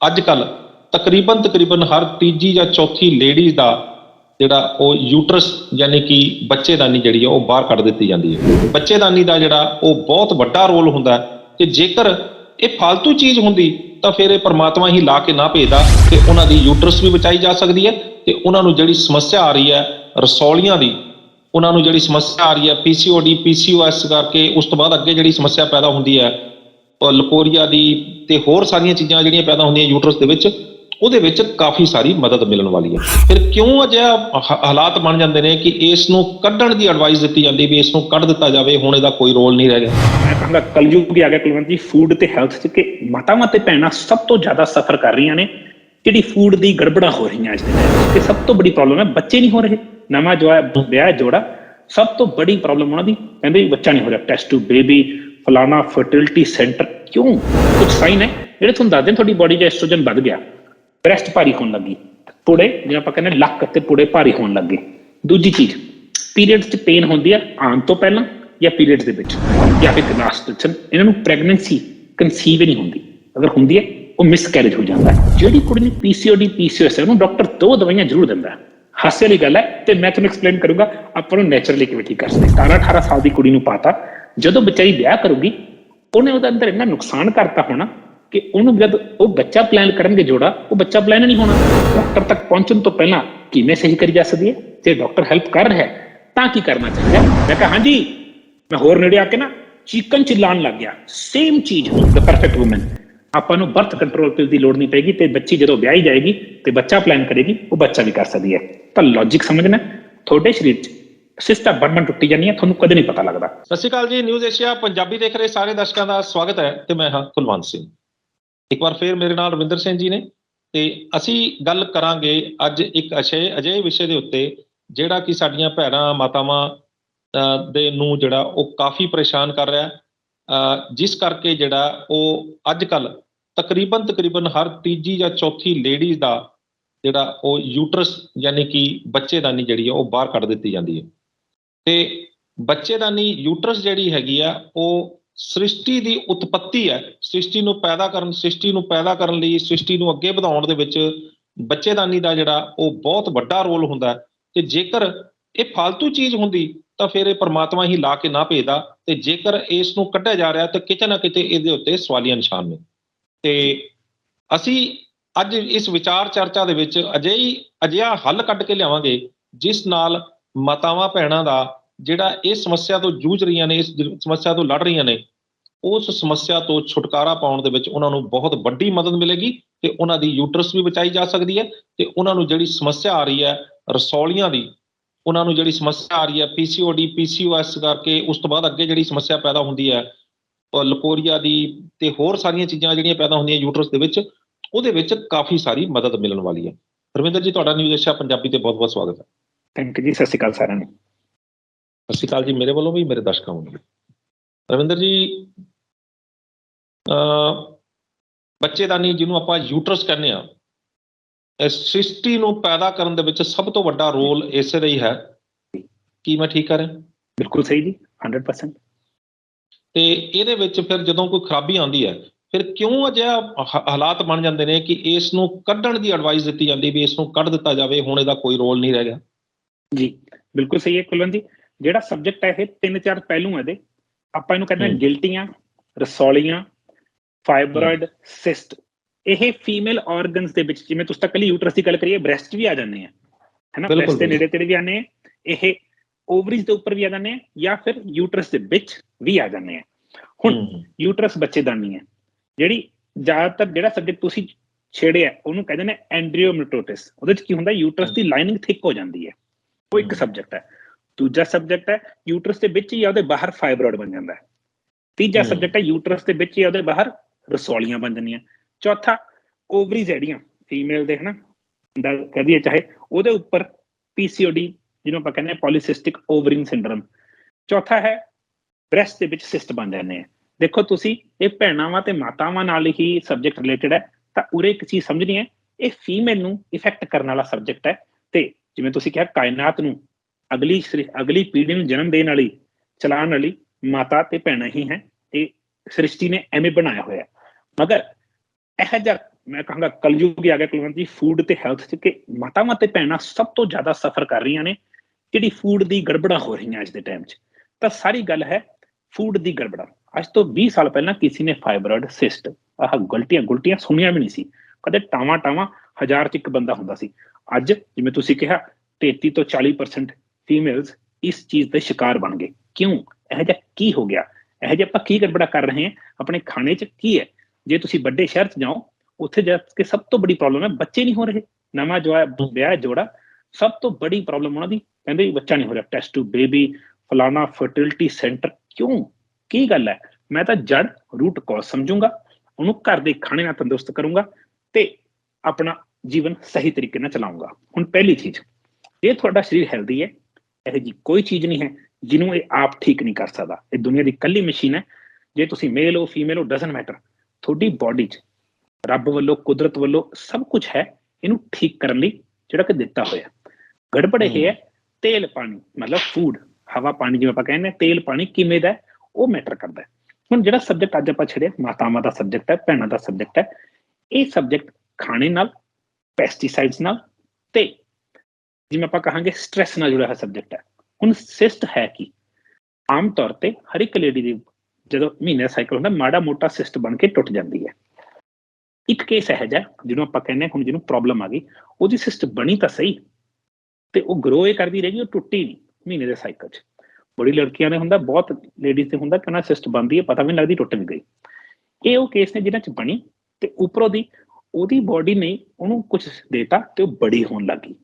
ਅੱਜ ਕੱਲ ਤਕਰੀਬਨ ਤਕਰੀਬਨ ਹਰ ਤੀਜੀ ਜਾਂ ਚੌਥੀ ਲੇਡੀਜ਼ ਦਾ ਜਿਹੜਾ ਉਹ ਯੂਟਰਸ ਯਾਨੀ ਕਿ ਬੱਚੇਦਾਨੀ ਜਿਹੜੀ ਆ, ਉਹ ਬਾਹਰ ਕੱਢ ਦਿੱਤੀ ਜਾਂਦੀ ਹੈ। ਬੱਚੇਦਾਨੀ ਦਾ ਜਿਹੜਾ ਉਹ ਬਹੁਤ ਵੱਡਾ ਰੋਲ ਹੁੰਦਾ ਹੈ ਕਿ ਜੇਕਰ ਇਹ ਫालतू ਚੀਜ਼ ਹੁੰਦੀ ਤਾਂ ਫਿਰ ਇਹ ਪਰਮਾਤਮਾ ਹੀ ਲਾ ਕੇ ਨਾ ਭੇਜਦਾ ਤੇ ਉਹਨਾਂ ਦੀ ਯੂਟਰਸ ਵੀ ਬਚਾਈ ਜਾ ਸਕਦੀ ਹੈ ਤੇ ਉਹਨਾਂ ਨੂੰ ਜਿਹੜੀ ਸਮੱਸਿਆ ਆ ਰਹੀ ਹੈ ਰਸੌਲੀਆਂ ਦੀ, ਉਹਨਾਂ ਨੂੰ ਜਿਹੜੀ ਸਮੱਸਿਆ ਆ ਰਹੀ ਹੈ ਪੀਸੀਓਡੀ ਪੀਸੀਓਐਸ ਕਰਕੇ ਉਸ ਤੋਂ ਬਾਅਦ ਅੱਗੇ ਜਿਹੜੀ ਸਮੱਸਿਆ ਪੈਦਾ ਹੁੰਦੀ ਹੈ ਲਕੋਰੀਆ ਦੀ ਤੇ ਹੋਰ ਸਾਰੀਆਂ ਚੀਜ਼ਾਂ ਜਿਹੜੀਆਂ ਪੈਦਾ ਹੁੰਦੀਆਂ ਯੂਟਰਸ ਦੇ ਵਿੱਚ, ਉਹਦੇ ਵਿੱਚ ਕਾਫੀ ਸਾਰੀ ਮਦਦ ਮਿਲਣ ਵਾਲੀ ਹੈ। ਫਿਰ ਕਿਉਂ ਅਜਿਹਾ ਹਾਲਾਤ ਬਣ ਜਾਂਦੇ ਨੇ ਕਿ ਇਸ ਨੂੰ ਕੱਢਣ ਦੀ ਐਡਵਾਈਸ ਦਿੱਤੀ ਜਾਂਦੀ ਵੀ ਇਸ ਨੂੰ ਕੱਢ ਦਿੱਤਾ ਜਾਵੇ, ਹੁਣ ਇਹਦਾ ਕੋਈ ਰੋਲ ਨਹੀਂ ਰਹਿ ਗਿਆ। ਮੈਂ ਕਹਾਂਗਾ, ਕਲਯੁਗ ਵੀ ਆ ਗਿਆ ਕੁਲਵੰਤ ਜੀ ਫੂਡ ਤੇ ਹੈਲਥ ਚ ਕਿ ਮਾਤਾਵਾਂ ਤੇ ਭੈਣਾਂ ਸਭ ਤੋਂ ਜ਼ਿਆਦਾ ਸਫਰ ਕਰ ਰਹੀਆਂ ਨੇ, ਜਿਹੜੀ ਫੂਡ ਦੀ ਗੜਬੜਾਂ ਹੋ ਰਹੀਆਂ ਅੱਜ ਦੇ ਤੇ ਸਭ ਤੋਂ ਬੜੀ ਪ੍ਰੋਬਲਮ ਹੈ, ਬੱਚੇ ਨਹੀਂ ਹੋ ਰਹੇ। ਨਵਾਂ ਜੋ ਹੈ ਵਿਆਹ ਜੋੜਾ, ਸਭ ਤੋਂ ਬੜੀ ਪ੍ਰੋਬਲਮ ਉਹਨਾਂ ਦੀ, ਕਹਿੰਦੇ ਵੀ ਬੱਚਾ ਨਹੀਂ ਹੋ ਰਿਹਾ। ਟੈਸਟ ਟੂ ਬੇਬੀ ਫਲਾਣਾ ਫਰਟੀਲਿਟੀ ਸੈਂਟਰ ਕਿਉਂ? ਕੁਝ ਸਾਈਨ ਹੈ, ਜਿਹੜੇ ਤੁਹਾਨੂੰ ਦੱਸਦੇ ਨੇ ਤੁਹਾਡੀ ਬਾਡੀ 'ਚ ਐਸਟ੍ਰੋਜਨ ਵੱਧ ਗਿਆ। ਬ੍ਰੈਸਟ ਭਾਰੀ ਹੋਣ ਲੱਗੀ। ਪੁੜੇ, ਜਿਵੇਂ ਆਪਾਂ ਕਹਿੰਦੇ ਲੱਕ ਤੇ ਪੁੜੇ ਭਾਰੀ ਹੋਣ ਲੱਗੇ। ਦੂਜੀ ਚੀਜ਼ ਪੀਰੀਅਡਸ 'ਚ ਪੇਨ ਹੁੰਦੀ ਆ ਆਉਣ ਤੋਂ ਪਹਿਲਾਂ ਜਾਂ ਪੀਰੀਅਡਸ ਦੇ ਵਿੱਚ? ਜਾਂ ਫਿਰ ਲਾਸਟ ਇਹਨਾਂ ਨੂੰ ਪ੍ਰੈਗਨੈਂਸੀ ਕਨਸੀਵ ਨਹੀਂ ਹੁੰਦੀ। ਅਗਰ ਹੁੰਦੀ ਹੈ, ਉਹ ਮਿਸਕੈਰੇਜ ਹੋ ਜਾਂਦਾ ਹੈ। ਜਿਹੜੀ ਕੁੜੀ ਨੇ ਪੀਸੀਓਡੀ ਪੀਸੀਓਐਸ ਹੈ, ਉਹਨੂੰ ਡਾਕਟਰ ਦੋ ਦਵਾਈਆਂ ਜ਼ਰੂਰ ਦਿੰਦਾ ਹੈ। ਹਾਸੇ ਵਾਲੀ ਗੱਲ ਹੈ, ਤੇ ਮੈਂ ਤੁਹਾਨੂੰ ਐਕਸਪਲੇਨ ਕਰੂੰਗਾ, ਆਪਾਂ ਨੂੰ ਨੇਚਰਲੀ ਕਿਵੇਂ ਠੀਕ ਕਰ ਸਕਦੇ 17 18 ਸਾਲ ਦੀ ਕੁੜੀ ਨੂੰ ਪਾਤਾ ਜਦੋਂ ਵਿਚਾਰੀ ਵਿਆਹ ਕਰੂਗੀ, ਉਹਨੇ ਉਹਦੇ ਅੰਦਰ ਇੰਨਾ ਨੁਕਸਾਨ ਕਰਤਾ ਹੋਣਾ ਕਿ ਉਹਨੂੰ ਜਦ ਉਹ ਬੱਚਾ ਪਲਾਨ ਕਰਨਗੇ ਜੋੜਾ, ਉਹ ਬੱਚਾ ਪਲਾਨ ਨਹੀਂ ਹੋਣਾ। ਡਾਕਟਰ ਤੱਕ ਪਹੁੰਚਣ ਤੋਂ ਪਹਿਲਾਂ ਕਿਵੇਂ ਸਹੀ ਕਰੀ ਜਾ ਸਕਦੀ ਹੈ? ਜੇ ਡਾਕਟਰ ਹੈਲਪ ਕਰ ਰਿਹਾ ਤਾਂ ਕੀ ਕਰਨਾ ਚਾਹੀਦਾ ਮੈਂ ਕਿਹਾ, ਹਾਂਜੀ, ਮੈਂ ਹੋਰ ਨੇੜੇ ਆ ਕੇ ਨਾ ਚੀਕਨ ਚਿল্লাਣ ਲੱਗ ਗਿਆ। ਸੇਮ ਚੀਜ਼ ਦ ਪਰਫੈਕਟ ਔਮਨ ਆਪਾਂ ਨੂੰ ਬਰਥ ਕੰਟਰੋਲ ਪਿਲ ਦੀ ਲੋੜ ਨਹੀਂ ਪੈਗੀ ਤੇ ਬੱਚੀ ਜਦੋਂ ਵਿਆਹੀ ਜਾਏਗੀ ਤੇ ਬੱਚਾ ਪਲਾਨ ਕਰੇਗੀ, ਉਹ ਬੱਚਾ ਵੀ ਕਰ ਸਕਦੀ ਹੈ। ਤਾਂ ਲੌਜੀਕ ਸਮਝਣਾ ਤੁਹਾਡੇ ਸਰੀਰ 'ਚ ਸਿਸਟਮ ਬਣ ਬਣ ਟੁੱਟੀ ਜਾਂਦੀ ਹੈ, ਤੁਹਾਨੂੰ ਕਦੇ ਨਹੀਂ ਪਤਾ ਲੱਗਦਾ। ਸਤਿ ਸ਼੍ਰੀ ਅਕਾਲ ਜੀ, ਨਿਊਜ਼ ਏਸ਼ੀਆ, ਪੰਜਾਬੀ ਦੇਖ ਰਹੇ ਸਾਰੇ ਦਰਸ਼ਕਾਂ ਦਾ ਸਵਾਗਤ ਹੈ ਤੇ ਮੈਂ ਹਾਂ ਕੁਲਵੰਤ ਸਿੰਘ। ਇੱਕ ਵਾਰ ਫੇਰ ਮੇਰੇ ਨਾਲ ਰਵਿੰਦਰ ਸਿੰਘ ਜੀ ਨੇ ਤੇ ਅਸੀਂ ਗੱਲ ਕਰਾਂਗੇ ਅੱਜ ਇੱਕ ਅਸ਼ੇ, ਅਜਿਹੇ ਵਿਸ਼ੇ ਦੇ ਉੱਤੇ ਜਿਹੜਾ ਕਿ ਸਾਡੀਆਂ ਭੈਣਾਂ, ਮਾਤਾਵਾਂ ਦੇ ਨੂੰ ਜਿਹੜਾ ਉਹ ਕਾਫੀ ਪਰੇਸ਼ਾਨ ਕਰ ਰਿਹਾ ਜਿਸ ਕਰਕੇ ਜਿਹੜਾ ਉਹ ਅੱਜ ਕੱਲ ਤਕਰੀਬਨ ਤਕਰੀਬਨ ਹਰ ਤੀਜੀ ਜਾਂ ਚੌਥੀ ਲੇਡੀਜ਼ ਦਾ ਜਿਹੜਾ ਉਹ ਯੂਟਰਸ, ਯਾਨੀ ਕਿ ਬੱਚੇਦਾਨੀ ਜਿਹੜੀ ਆ ਉਹ ਬਾਹਰ ਕੱਢ ਦਿੱਤੀ ਜਾਂਦੀ ਹੈ। ਤੇ ਬੱਚੇਦਾਨੀ ਯੂਟਰਸ ਜਿਹੜੀ ਹੈਗੀ ਆ, ਉਹ ਸ੍ਰਿਸ਼ਟੀ ਦੀ ਉਤਪਤੀ ਹੈ ਸ੍ਰਿਸ਼ਟੀ ਨੂੰ ਪੈਦਾ ਕਰਨ, ਸ੍ਰਿਸ਼ਟੀ ਨੂੰ ਪੈਦਾ ਕਰਨ ਲਈ, ਸ੍ਰਿਸ਼ਟੀ ਨੂੰ ਅੱਗੇ ਵਧਾਉਣ ਦੇ ਵਿੱਚ ਬੱਚੇਦਾਨੀ ਦਾ ਜਿਹੜਾ, ਉਹ ਬਹੁਤ ਵੱਡਾ ਰੋਲ ਹੁੰਦਾ। ਹੈ ਤੇ ਜੇਕਰ ਇਹ ਫालतू ਚੀਜ਼ ਹੁੰਦੀ, ਤਾਂ ਫਿਰ ਇਹ ਪਰਮਾਤਮਾ ਹੀ ਲਾ ਕੇ ਨਾ ਭੇਜਦਾ। ਤੇ ਜੇਕਰ ਇਸ ਨੂੰ ਕੱਢਿਆ ਜਾ ਰਿਹਾ, ਤਾਂ ਕਿਤੇ ਨਾ ਕਿਤੇ ਇਹਦੇ ਉੱਤੇ ਸਵਾਲੀਆ ਨਿਸ਼ਾਨ ਨੇ। ਤੇ ਅਸੀਂ ਅੱਜ ਇਸ ਵਿਚਾਰ ਚਰਚਾ ਦੇ ਵਿੱਚ ਅਜਿਹੀ, ਅਜਿਹਾ ਹੱਲ ਕੱਢ ਕੇ ਲਿਆਵਾਂਗੇ, ਜਿਸ ਨਾਲ ਮਾਤਾਵਾਂ ਭੈਣਾਂ ਦਾ ਜਿਹੜਾ ਇਸ ਸਮੱਸਿਆ ਤੋਂ ਜੂਝ ਰਹੀਆਂ ਨੇ, ਇਸ ਸਮੱਸਿਆ ਤੋਂ ਲੜ ਰਹੀਆਂ ਨੇ, ਉਸ ਸਮੱਸਿਆ ਤੋਂ ਛੁਟਕਾਰਾ ਪਾਉਣ ਦੇ ਵਿੱਚ ਉਹਨਾਂ ਨੂੰ ਬਹੁਤ ਵੱਡੀ ਮਦਦ ਮਿਲੇਗੀ ਤੇ ਉਹਨਾਂ ਦੀ ਯੂਟਰਸ ਵੀ ਬਚਾਈ ਜਾ ਸਕਦੀ ਹੈ ਤੇ ਉਹਨਾਂ ਨੂੰ ਜਿਹੜੀ ਸਮੱਸਿਆ ਆ ਰਹੀ ਹੈ ਰਸੌਲੀਆਂ ਦੀ, ਉਹਨਾਂ ਨੂੰ ਜਿਹੜੀ ਸਮੱਸਿਆ ਆ ਰਹੀ ਹੈ ਪੀਸੀਓਡੀ ਪੀਸੀਓਐਸ ਕਰਕੇ ਉਸ ਤੋਂ ਬਾਅਦ ਅੱਗੇ ਜਿਹੜੀ ਸਮੱਸਿਆ ਪੈਦਾ ਹੁੰਦੀ ਹੈ ਉਹ ਲਕੋਰੀਆ ਦੀ ਤੇ ਹੋਰ ਸਾਰੀਆਂ ਚੀਜ਼ਾਂ ਜਿਹੜੀਆਂ ਪੈਦਾ ਹੁੰਦੀਆਂ ਯੂਟਰਸ ਦੇ ਵਿੱਚ, ਉਹਦੇ ਵਿੱਚ ਕਾਫੀ ਸਾਰੀ ਮਦਦ ਮਿਲਣ ਵਾਲੀ ਹੈ। ਰਵਿੰਦਰ ਜੀ, ਤੁਹਾਡਾ ਨਿਊਜ਼ ਏਸ਼ੀਆ ਪੰਜਾਬੀ ਤੇ ਬਹੁਤ ਬਹੁਤ ਸਵਾਗਤ ਹੈ। ਥੈਂਕ ਯੂ ਜੀ ਸਤਿ ਸ਼੍ਰੀ ਅਕਾਲ ਸਾਰਿਆਂ ਨੂੰ। ਸਤਿ ਸ਼੍ਰੀ ਅਕਾਲ ਜੀ ਮੇਰੇ ਵੱਲੋਂ ਵੀ ਮੇਰੇ ਦਰਸ਼ਕਾਂ ਵੀ। ਰਵਿੰਦਰ ਜੀ ਅ ਬੱਚੇਦਾਨੀ ਜਿਹਨੂੰ ਆਪਾਂ ਯੂਟਰਸ ਕਹਿੰਦੇ ਆ ਇਸ ਸ੍ਰਿਸ਼ਟੀ ਨੂੰ ਪੈਦਾ ਕਰਨ ਦੇ ਵਿੱਚ ਸਭ ਤੋਂ ਵੱਡਾ ਰੋਲ ਇਸੇ ਦਾ ਹੀ ਹੈ। ਕੀ ਮੈਂ ਠੀਕ ਕਰ ਰਿਹਾ? ਬਿਲਕੁਲ ਸਹੀ ਜੀ 100% ਤੇ ਇਹਦੇ ਵਿੱਚ ਫਿਰ ਜਦੋਂ ਕੋਈ ਖਰਾਬੀ ਆਉਂਦੀ ਹੈ ਫਿਰ ਕਿਉਂ ਅਜਿਹਾ ਹਾਲਾਤ ਬਣ ਜਾਂਦੇ ਨੇ ਕਿ ਇਸ ਨੂੰ ਕੱਢਣ ਦੀ ਐਡਵਾਈਸ ਦਿੱਤੀ ਜਾਂਦੀ ਵੀ ਇਸ ਨੂੰ ਕੱਢ ਦਿੱਤਾ ਜਾਵੇ ਹੁਣ ਇਹਦਾ ਕੋਈ ਰੋਲ ਨਹੀਂ ਰਹਿ ਗਿਆ। ਜੀ ਬਿਲਕੁਲ ਸਹੀ ਹੈ ਕੁਲਵੰਤ ਜੀ। ਜਿਹੜਾ ਸਬਜੈਕਟ ਹੈ ਇਹ ਤਿੰਨ ਚਾਰ ਪਹਿਲੂ ਹੈ ਇਹਦੇ। ਆਪਾਂ ਇਹਨੂੰ ਕਹਿੰਦੇ ਹਾਂ। ਗਿਲਟੀਆਂ ਰਸੌਲੀਆਂ ਫਾਈਬਰੋਇਡ ਸਿਸਟ। ਇਹ ਫੀਮੇਲ ਆਰਗਨਸ ਦੇ ਵਿੱਚ ਜਿਵੇਂ ਤੁਸੀਂ ਤਾਂ ਕੱਲੀ ਯੂਟਰਸ ਦੀ ਗੱਲ ਕਰੀਏ ਬ੍ਰੈਸਟ ਵੀ ਆ ਜਾਂਦੇ ਆ। ਹੈਨਾ ਬ੍ਰੈਸਟ ਦੇ। ਨੇੜੇ ਤੇੜੇ ਵੀ ਆਨੇ ਇਹ ਓਵਰੀਜ਼ ਦੇ ਉੱਪਰ ਵੀ ਆ ਜਾਂਦੇ ਆ ਜਾਂ ਫਿਰ ਯੂਟਰਸ ਦੇ ਵਿੱਚ ਵੀ ਆ ਜਾਂਦੇ ਆ। ਹੁਣ ਯੂਟਰਸ ਬੱਚੇਦਾਨੀ ਹੈ। ਜਿਹੜੀ ਜ਼ਿਆਦਾਤਰ ਜਿਹੜਾ ਸਬਜੈਕਟ ਤੁਸੀਂ ਛੇੜਿਆ ਉਹਨੂੰ ਕਹਿੰਦੇ ਨੇ ਐਂਡਰੀਓਮਿਟੋਟਿਸ ਉਹਦੇ ਚ ਕੀ ਹੁੰਦਾ? ਯੂਟਰਸ ਦੀ ਲਾਈਨਿੰਗ ਥਿਕ ਹੋ ਜਾਂਦੀ ਹੈ। ਉਹ ਇੱਕ। ਸਬਜੈਕਟ ਹੈ। ਦੂਜਾ ਸਬਜੈਕਟ ਹੈ ਯੂਟਰਸ ਦੇ ਵਿੱਚ ਹੀ ਉਹਦੇ ਬਾਹਰ ਫਾਈਬਰੋਇਡ ਬਣ ਜਾਂਦਾ ਹੈ। ਤੀਜਾ। ਸਬਜੈਕਟ ਹੈ ਯੂਟਰਸ ਦੇ ਵਿੱਚ ਹੀ ਉਹਦੇ ਬਾਹਰ ਰਸੌਲੀਆਂ ਬਣ ਜਾਂਦੀਆਂ। ਚੌਥਾ ਓਵਰੀ ਜਿਹੜੀਆਂ ਫੀਮੇਲ ਦੇ ਹਨਾ ਦਾ ਕਹਦੀਏ ਚਾਹੇ ਉਹਦੇ ਉੱਪਰ ਪੀਸੀਓਡੀ ਜਿਹਨੂੰ ਆਪਾਂ ਕਹਿੰਦੇ ਆ ਪੋਲੀਸਿਸਟਿਕ ਓਵਰਿੰਗ ਸਿੰਡਰਮ ਚੌਥਾ ਹੈ ਬ੍ਰੈਸਟ ਦੇ ਵਿੱਚ ਸਿਸਟ ਬਣ ਜਾਂਦੇ ਆ। ਦੇਖੋ ਤੁਸੀਂ ਇਹ ਭੈਣਾਵਾਂ ਤੇ ਮਾਤਾਵਾਂ ਨਾਲ ਹੀ ਸਬਜੈਕਟ ਰਿਲੇਟਡ ਹੈ ਤਾਂ ਉਰੇ ਇੱਕ ਚੀਜ਼ ਸਮਝਣੀ ਹੈ ਇਹ ਫੀਮੇਲ ਨੂੰ ਇਫੈਕਟ ਕਰਨ ਵਾਲਾ ਸਬਜੈਕਟ ਹੈ। ਜਿਵੇਂ ਤੁਸੀਂ ਕਿਹਾ, ਕਾਇਨਾਤ ਨੂੰ ਅਗਲੀ ਅਗਲੀ ਪੀੜ੍ਹੀ ਨੂੰ ਜਨਮ ਦੇਣ ਵਾਲੀ, ਚਲਾਉਣ ਵਾਲੀ ਮਾਤਾ ਤੇ ਭੈਣਾਂ ਹੀ ਹੈ, ਇਹ ਸ੍ਰਿਸ਼ਟੀ ਨੇ ਐਵੇਂ ਬਣਾਇਆ ਹੋਇਆ। ਮਗਰ ਇਹ ਜਿਹਾ, ਮੈਂ ਕਹਾਂਗਾ, ਕਲਯੁਗ ਆ ਗਿਆ, ਕੁਲਵੰਤ ਜੀ ਫੂਡ ਤੇ ਹੈਲਥ 'ਚ ਕਿ ਮਾਤਾਵਾਂ ਤੇ ਭੈਣਾਂ ਸਭ ਤੋਂ ਜ਼ਿਆਦਾ ਸਫਰ ਕਰ ਰਹੀਆਂ ਨੇ, ਜਿਹੜੀ ਫੂਡ ਦੀ ਗੜਬੜਾਂ ਹੋ ਰਹੀਆਂ ਅੱਜ ਦੇ ਟਾਈਮ 'ਚ। ਤਾਂ ਸਾਰੀ ਗੱਲ ਹੈ ਫੂਡ ਦੀ ਗੜਬੜਾਂ। ਅੱਜ ਤੋਂ 20 ਸਾਲ ਪਹਿਲਾਂ ਕਿਸੇ ਨੇ ਫਾਈਬਰੋਇਡ ਸਿਸਟ ਆਹ ਗਲਤੀਆਂ ਗੁਲਟੀਆਂ ਸੁਣੀਆਂ ਵੀ ਨਹੀਂ ਸੀ। ਕਦੇ ਟਾਵਾਂ ਟਾਵਾਂ ਹਜ਼ਾਰ 'ਚ ਇੱਕ ਬੰਦਾ ਹੁੰਦਾ ਸੀ। ਅੱਜ ਜਿਵੇਂ ਤੁਸੀਂ ਕਿਹਾ 33 ਤੋਂ 40% ਫੀਮੇਲਸ ਇਸ ਚੀਜ਼ ਦੇ ਸ਼ਿਕਾਰ ਬਣ ਗਏ। ਕਿਉਂ? ਇਹ ਜਿਹਾ ਕੀ ਹੋ ਗਿਆ? ਇਹ ਜਿਹਾ ਆਪਾਂ ਕੀ ਗੜਬੜਾ ਕਰ ਰਹੇ ਹਾਂ? ਆਪਣੇ ਖਾਣੇ 'ਚ ਕੀ ਹੈ? ਜੇ ਤੁਸੀਂ ਵੱਡੇ ਸ਼ਹਿਰ 'ਚ ਜਾਓ, ਉੱਥੇ ਜਾ ਕੇ ਸਭ ਤੋਂ ਵੱਡੀ ਪ੍ਰੋਬਲਮ ਹੈ, ਬੱਚੇ ਨਹੀਂ ਹੋ ਰਹੇ। ਨਵਾਂ ਜੋ ਹੈ ਵਿਆਹ ਜੋੜਾ, ਸਭ ਤੋਂ ਬੜੀ ਪ੍ਰੋਬਲਮ ਉਹਨਾਂ ਦੀ, ਕਹਿੰਦੇ ਬੱਚਾ ਨਹੀਂ ਹੋ ਰਿਹਾ। ਟੈਸਟ ਟੂ ਬੇਬੀ ਫਲਾਣਾ ਫਰਟੀਲਿਟੀ ਸੈਂਟਰ ਕਿਉਂ? ਕੀ ਗੱਲ ਹੈ? ਮੈਂ ਤਾਂ ਜੜ ਰੂਟ ਕਾਜ਼ ਸਮਝੂੰਗਾ, ਉਹਨੂੰ ਘਰ ਦੇ ਖਾਣੇ ਨਾਲ ਤੰਦਰੁਸਤ ਕਰੂੰਗਾ ਤੇ ਆਪਣਾ ਜੀਵਨ ਸਹੀ ਤਰੀਕੇ ਨਾਲ ਚਲਾਉਂਗਾ। ਹੁਣ ਪਹਿਲੀ ਚੀਜ਼ ਜੇ ਤੁਹਾਡਾ ਸਰੀਰ ਹੈਲਦੀ ਹੈ ਇਹ ਜੀ ਕੋਈ ਚੀਜ਼ ਨਹੀਂ ਹੈ ਜਿਹਨੂੰ ਇਹ ਆਪ ਠੀਕ ਨਹੀਂ ਕਰ ਸਕਦਾ। ਇਹ ਦੁਨੀਆ ਦੀ ਕੱਲੀ ਮਸ਼ੀਨ ਹੈ। ਜੇ ਤੁਸੀਂ ਮੇਲ ਹੋ ਫੀਮੇਲ ਹੋ ਡਸਨਟ ਮੈਟਰ ਤੁਹਾਡੀ ਬਾਡੀ 'ਚ ਰੱਬ ਵੱਲੋਂ ਕੁਦਰਤ ਵੱਲੋਂ ਸਭ ਕੁਝ ਹੈ ਇਹਨੂੰ ਠੀਕ ਕਰਨ ਲਈ ਜਿਹੜਾ ਕਿ ਦਿੱਤਾ ਹੋਇਆ। ਗੜਬੜ ਇਹ ਹੈ ਤੇਲ ਪਾਣੀ ਮਤਲਬ ਫੂਡ ਹਵਾ ਪਾਣੀ ਜਿਵੇਂ ਆਪਾਂ ਕਹਿੰਦੇ ਤੇਲ ਪਾਣੀ ਕਿਵੇਂ ਦਾ ਉਹ ਮੈਟਰ ਕਰਦਾ ਹੁਣ ਜਿਹੜਾ ਸਬਜੈਕਟ ਅੱਜ ਆਪਾਂ ਛੜਿਆ ਮਾਤਾਵਾਂ ਦਾ ਸਬਜੈਕਟ ਹੈ ਭੈਣਾਂ ਦਾ ਸਬਜੈਕਟ ਹੈ ਇਹ ਸਬਜੈਕਟ ਖਾਣੇ ਨਾਲ ਪੈਸਟੀਸਾਈਡਸ ਨਾਲ ਤੇ ਜਿਵੇਂ ਆਪਾਂ ਕਹਾਂਗੇ ਸਟ्रेस ਨਾਲ ਜੁੜਿਆ ਹੋਇਆ ਸਬਜੈਕਟ ਹੈ। ਹੁਣ ਸਿਸਟ ਹੈ ਕੀ? ਆਮ ਤੌਰ ਤੇ ਹਰ ਇੱਕ ਲੇਡੀ ਦੀ ਜਦੋਂ ਮਹੀਨੇ ਦਾ ਸਾਈਕਲ ਹੁੰਦਾ, ਮਾੜਾ ਮੋਟਾ ਸਿਸਟ ਬਣ ਕੇ ਟੁੱਟ ਜਾਂਦੀ ਹੈ। ਇੱਕ ਕੇਸ ਹੈ ਜਿਹਾ, ਜਿਹਨੂੰ ਆਪਾਂ ਕਹਿੰਦੇ ਹਾਂ, ਹੁਣ ਜਿਹਨੂੰ ਪ੍ਰੋਬਲਮ ਆ ਗਈ, ਉਹਦੀ ਸਿਸਟ ਬਣੀ ਤਾਂ ਸਹੀ, ਤੇ ਉਹ ਗਰੋ ਇਹ ਕਰਦੀ ਰਹੇਗੀ, ਉਹ ਟੁੱਟੀ ਨਹੀਂ ਮਹੀਨੇ ਦੇ ਸਾਈਕਲ 'ਚ। ਬੜੀ ਲੜਕੀਆਂ ਨੇ ਹੁੰਦਾ, ਬਹੁਤ ਲੇਡੀਜ਼ ਤੇ ਹੁੰਦਾ ਕਿ ਉਹਨਾਂ ਸਿਸਟ ਬਣਦੀ ਹੈ, ਪਤਾ ਵੀ ਨਹੀਂ ਲੱਗਦੀ, ਟੁੱਟ ਵੀ ਗਈ। ਇਹ ਉਹ ਕੇਸ ਨੇ ਜਿਹਨਾਂ 'ਚ ਬਣੀ, ਤੇ ਉੱਪਰੋਂ ਦੀ ਉਹਦੀ ਬਾਡੀ ਨੇ ਉਹਨੂੰ ਕੁਝ ਦੇਤਾ ਤੇ ਉਹ ਬੜੀ ਹੋਣ ਲੱਗੀ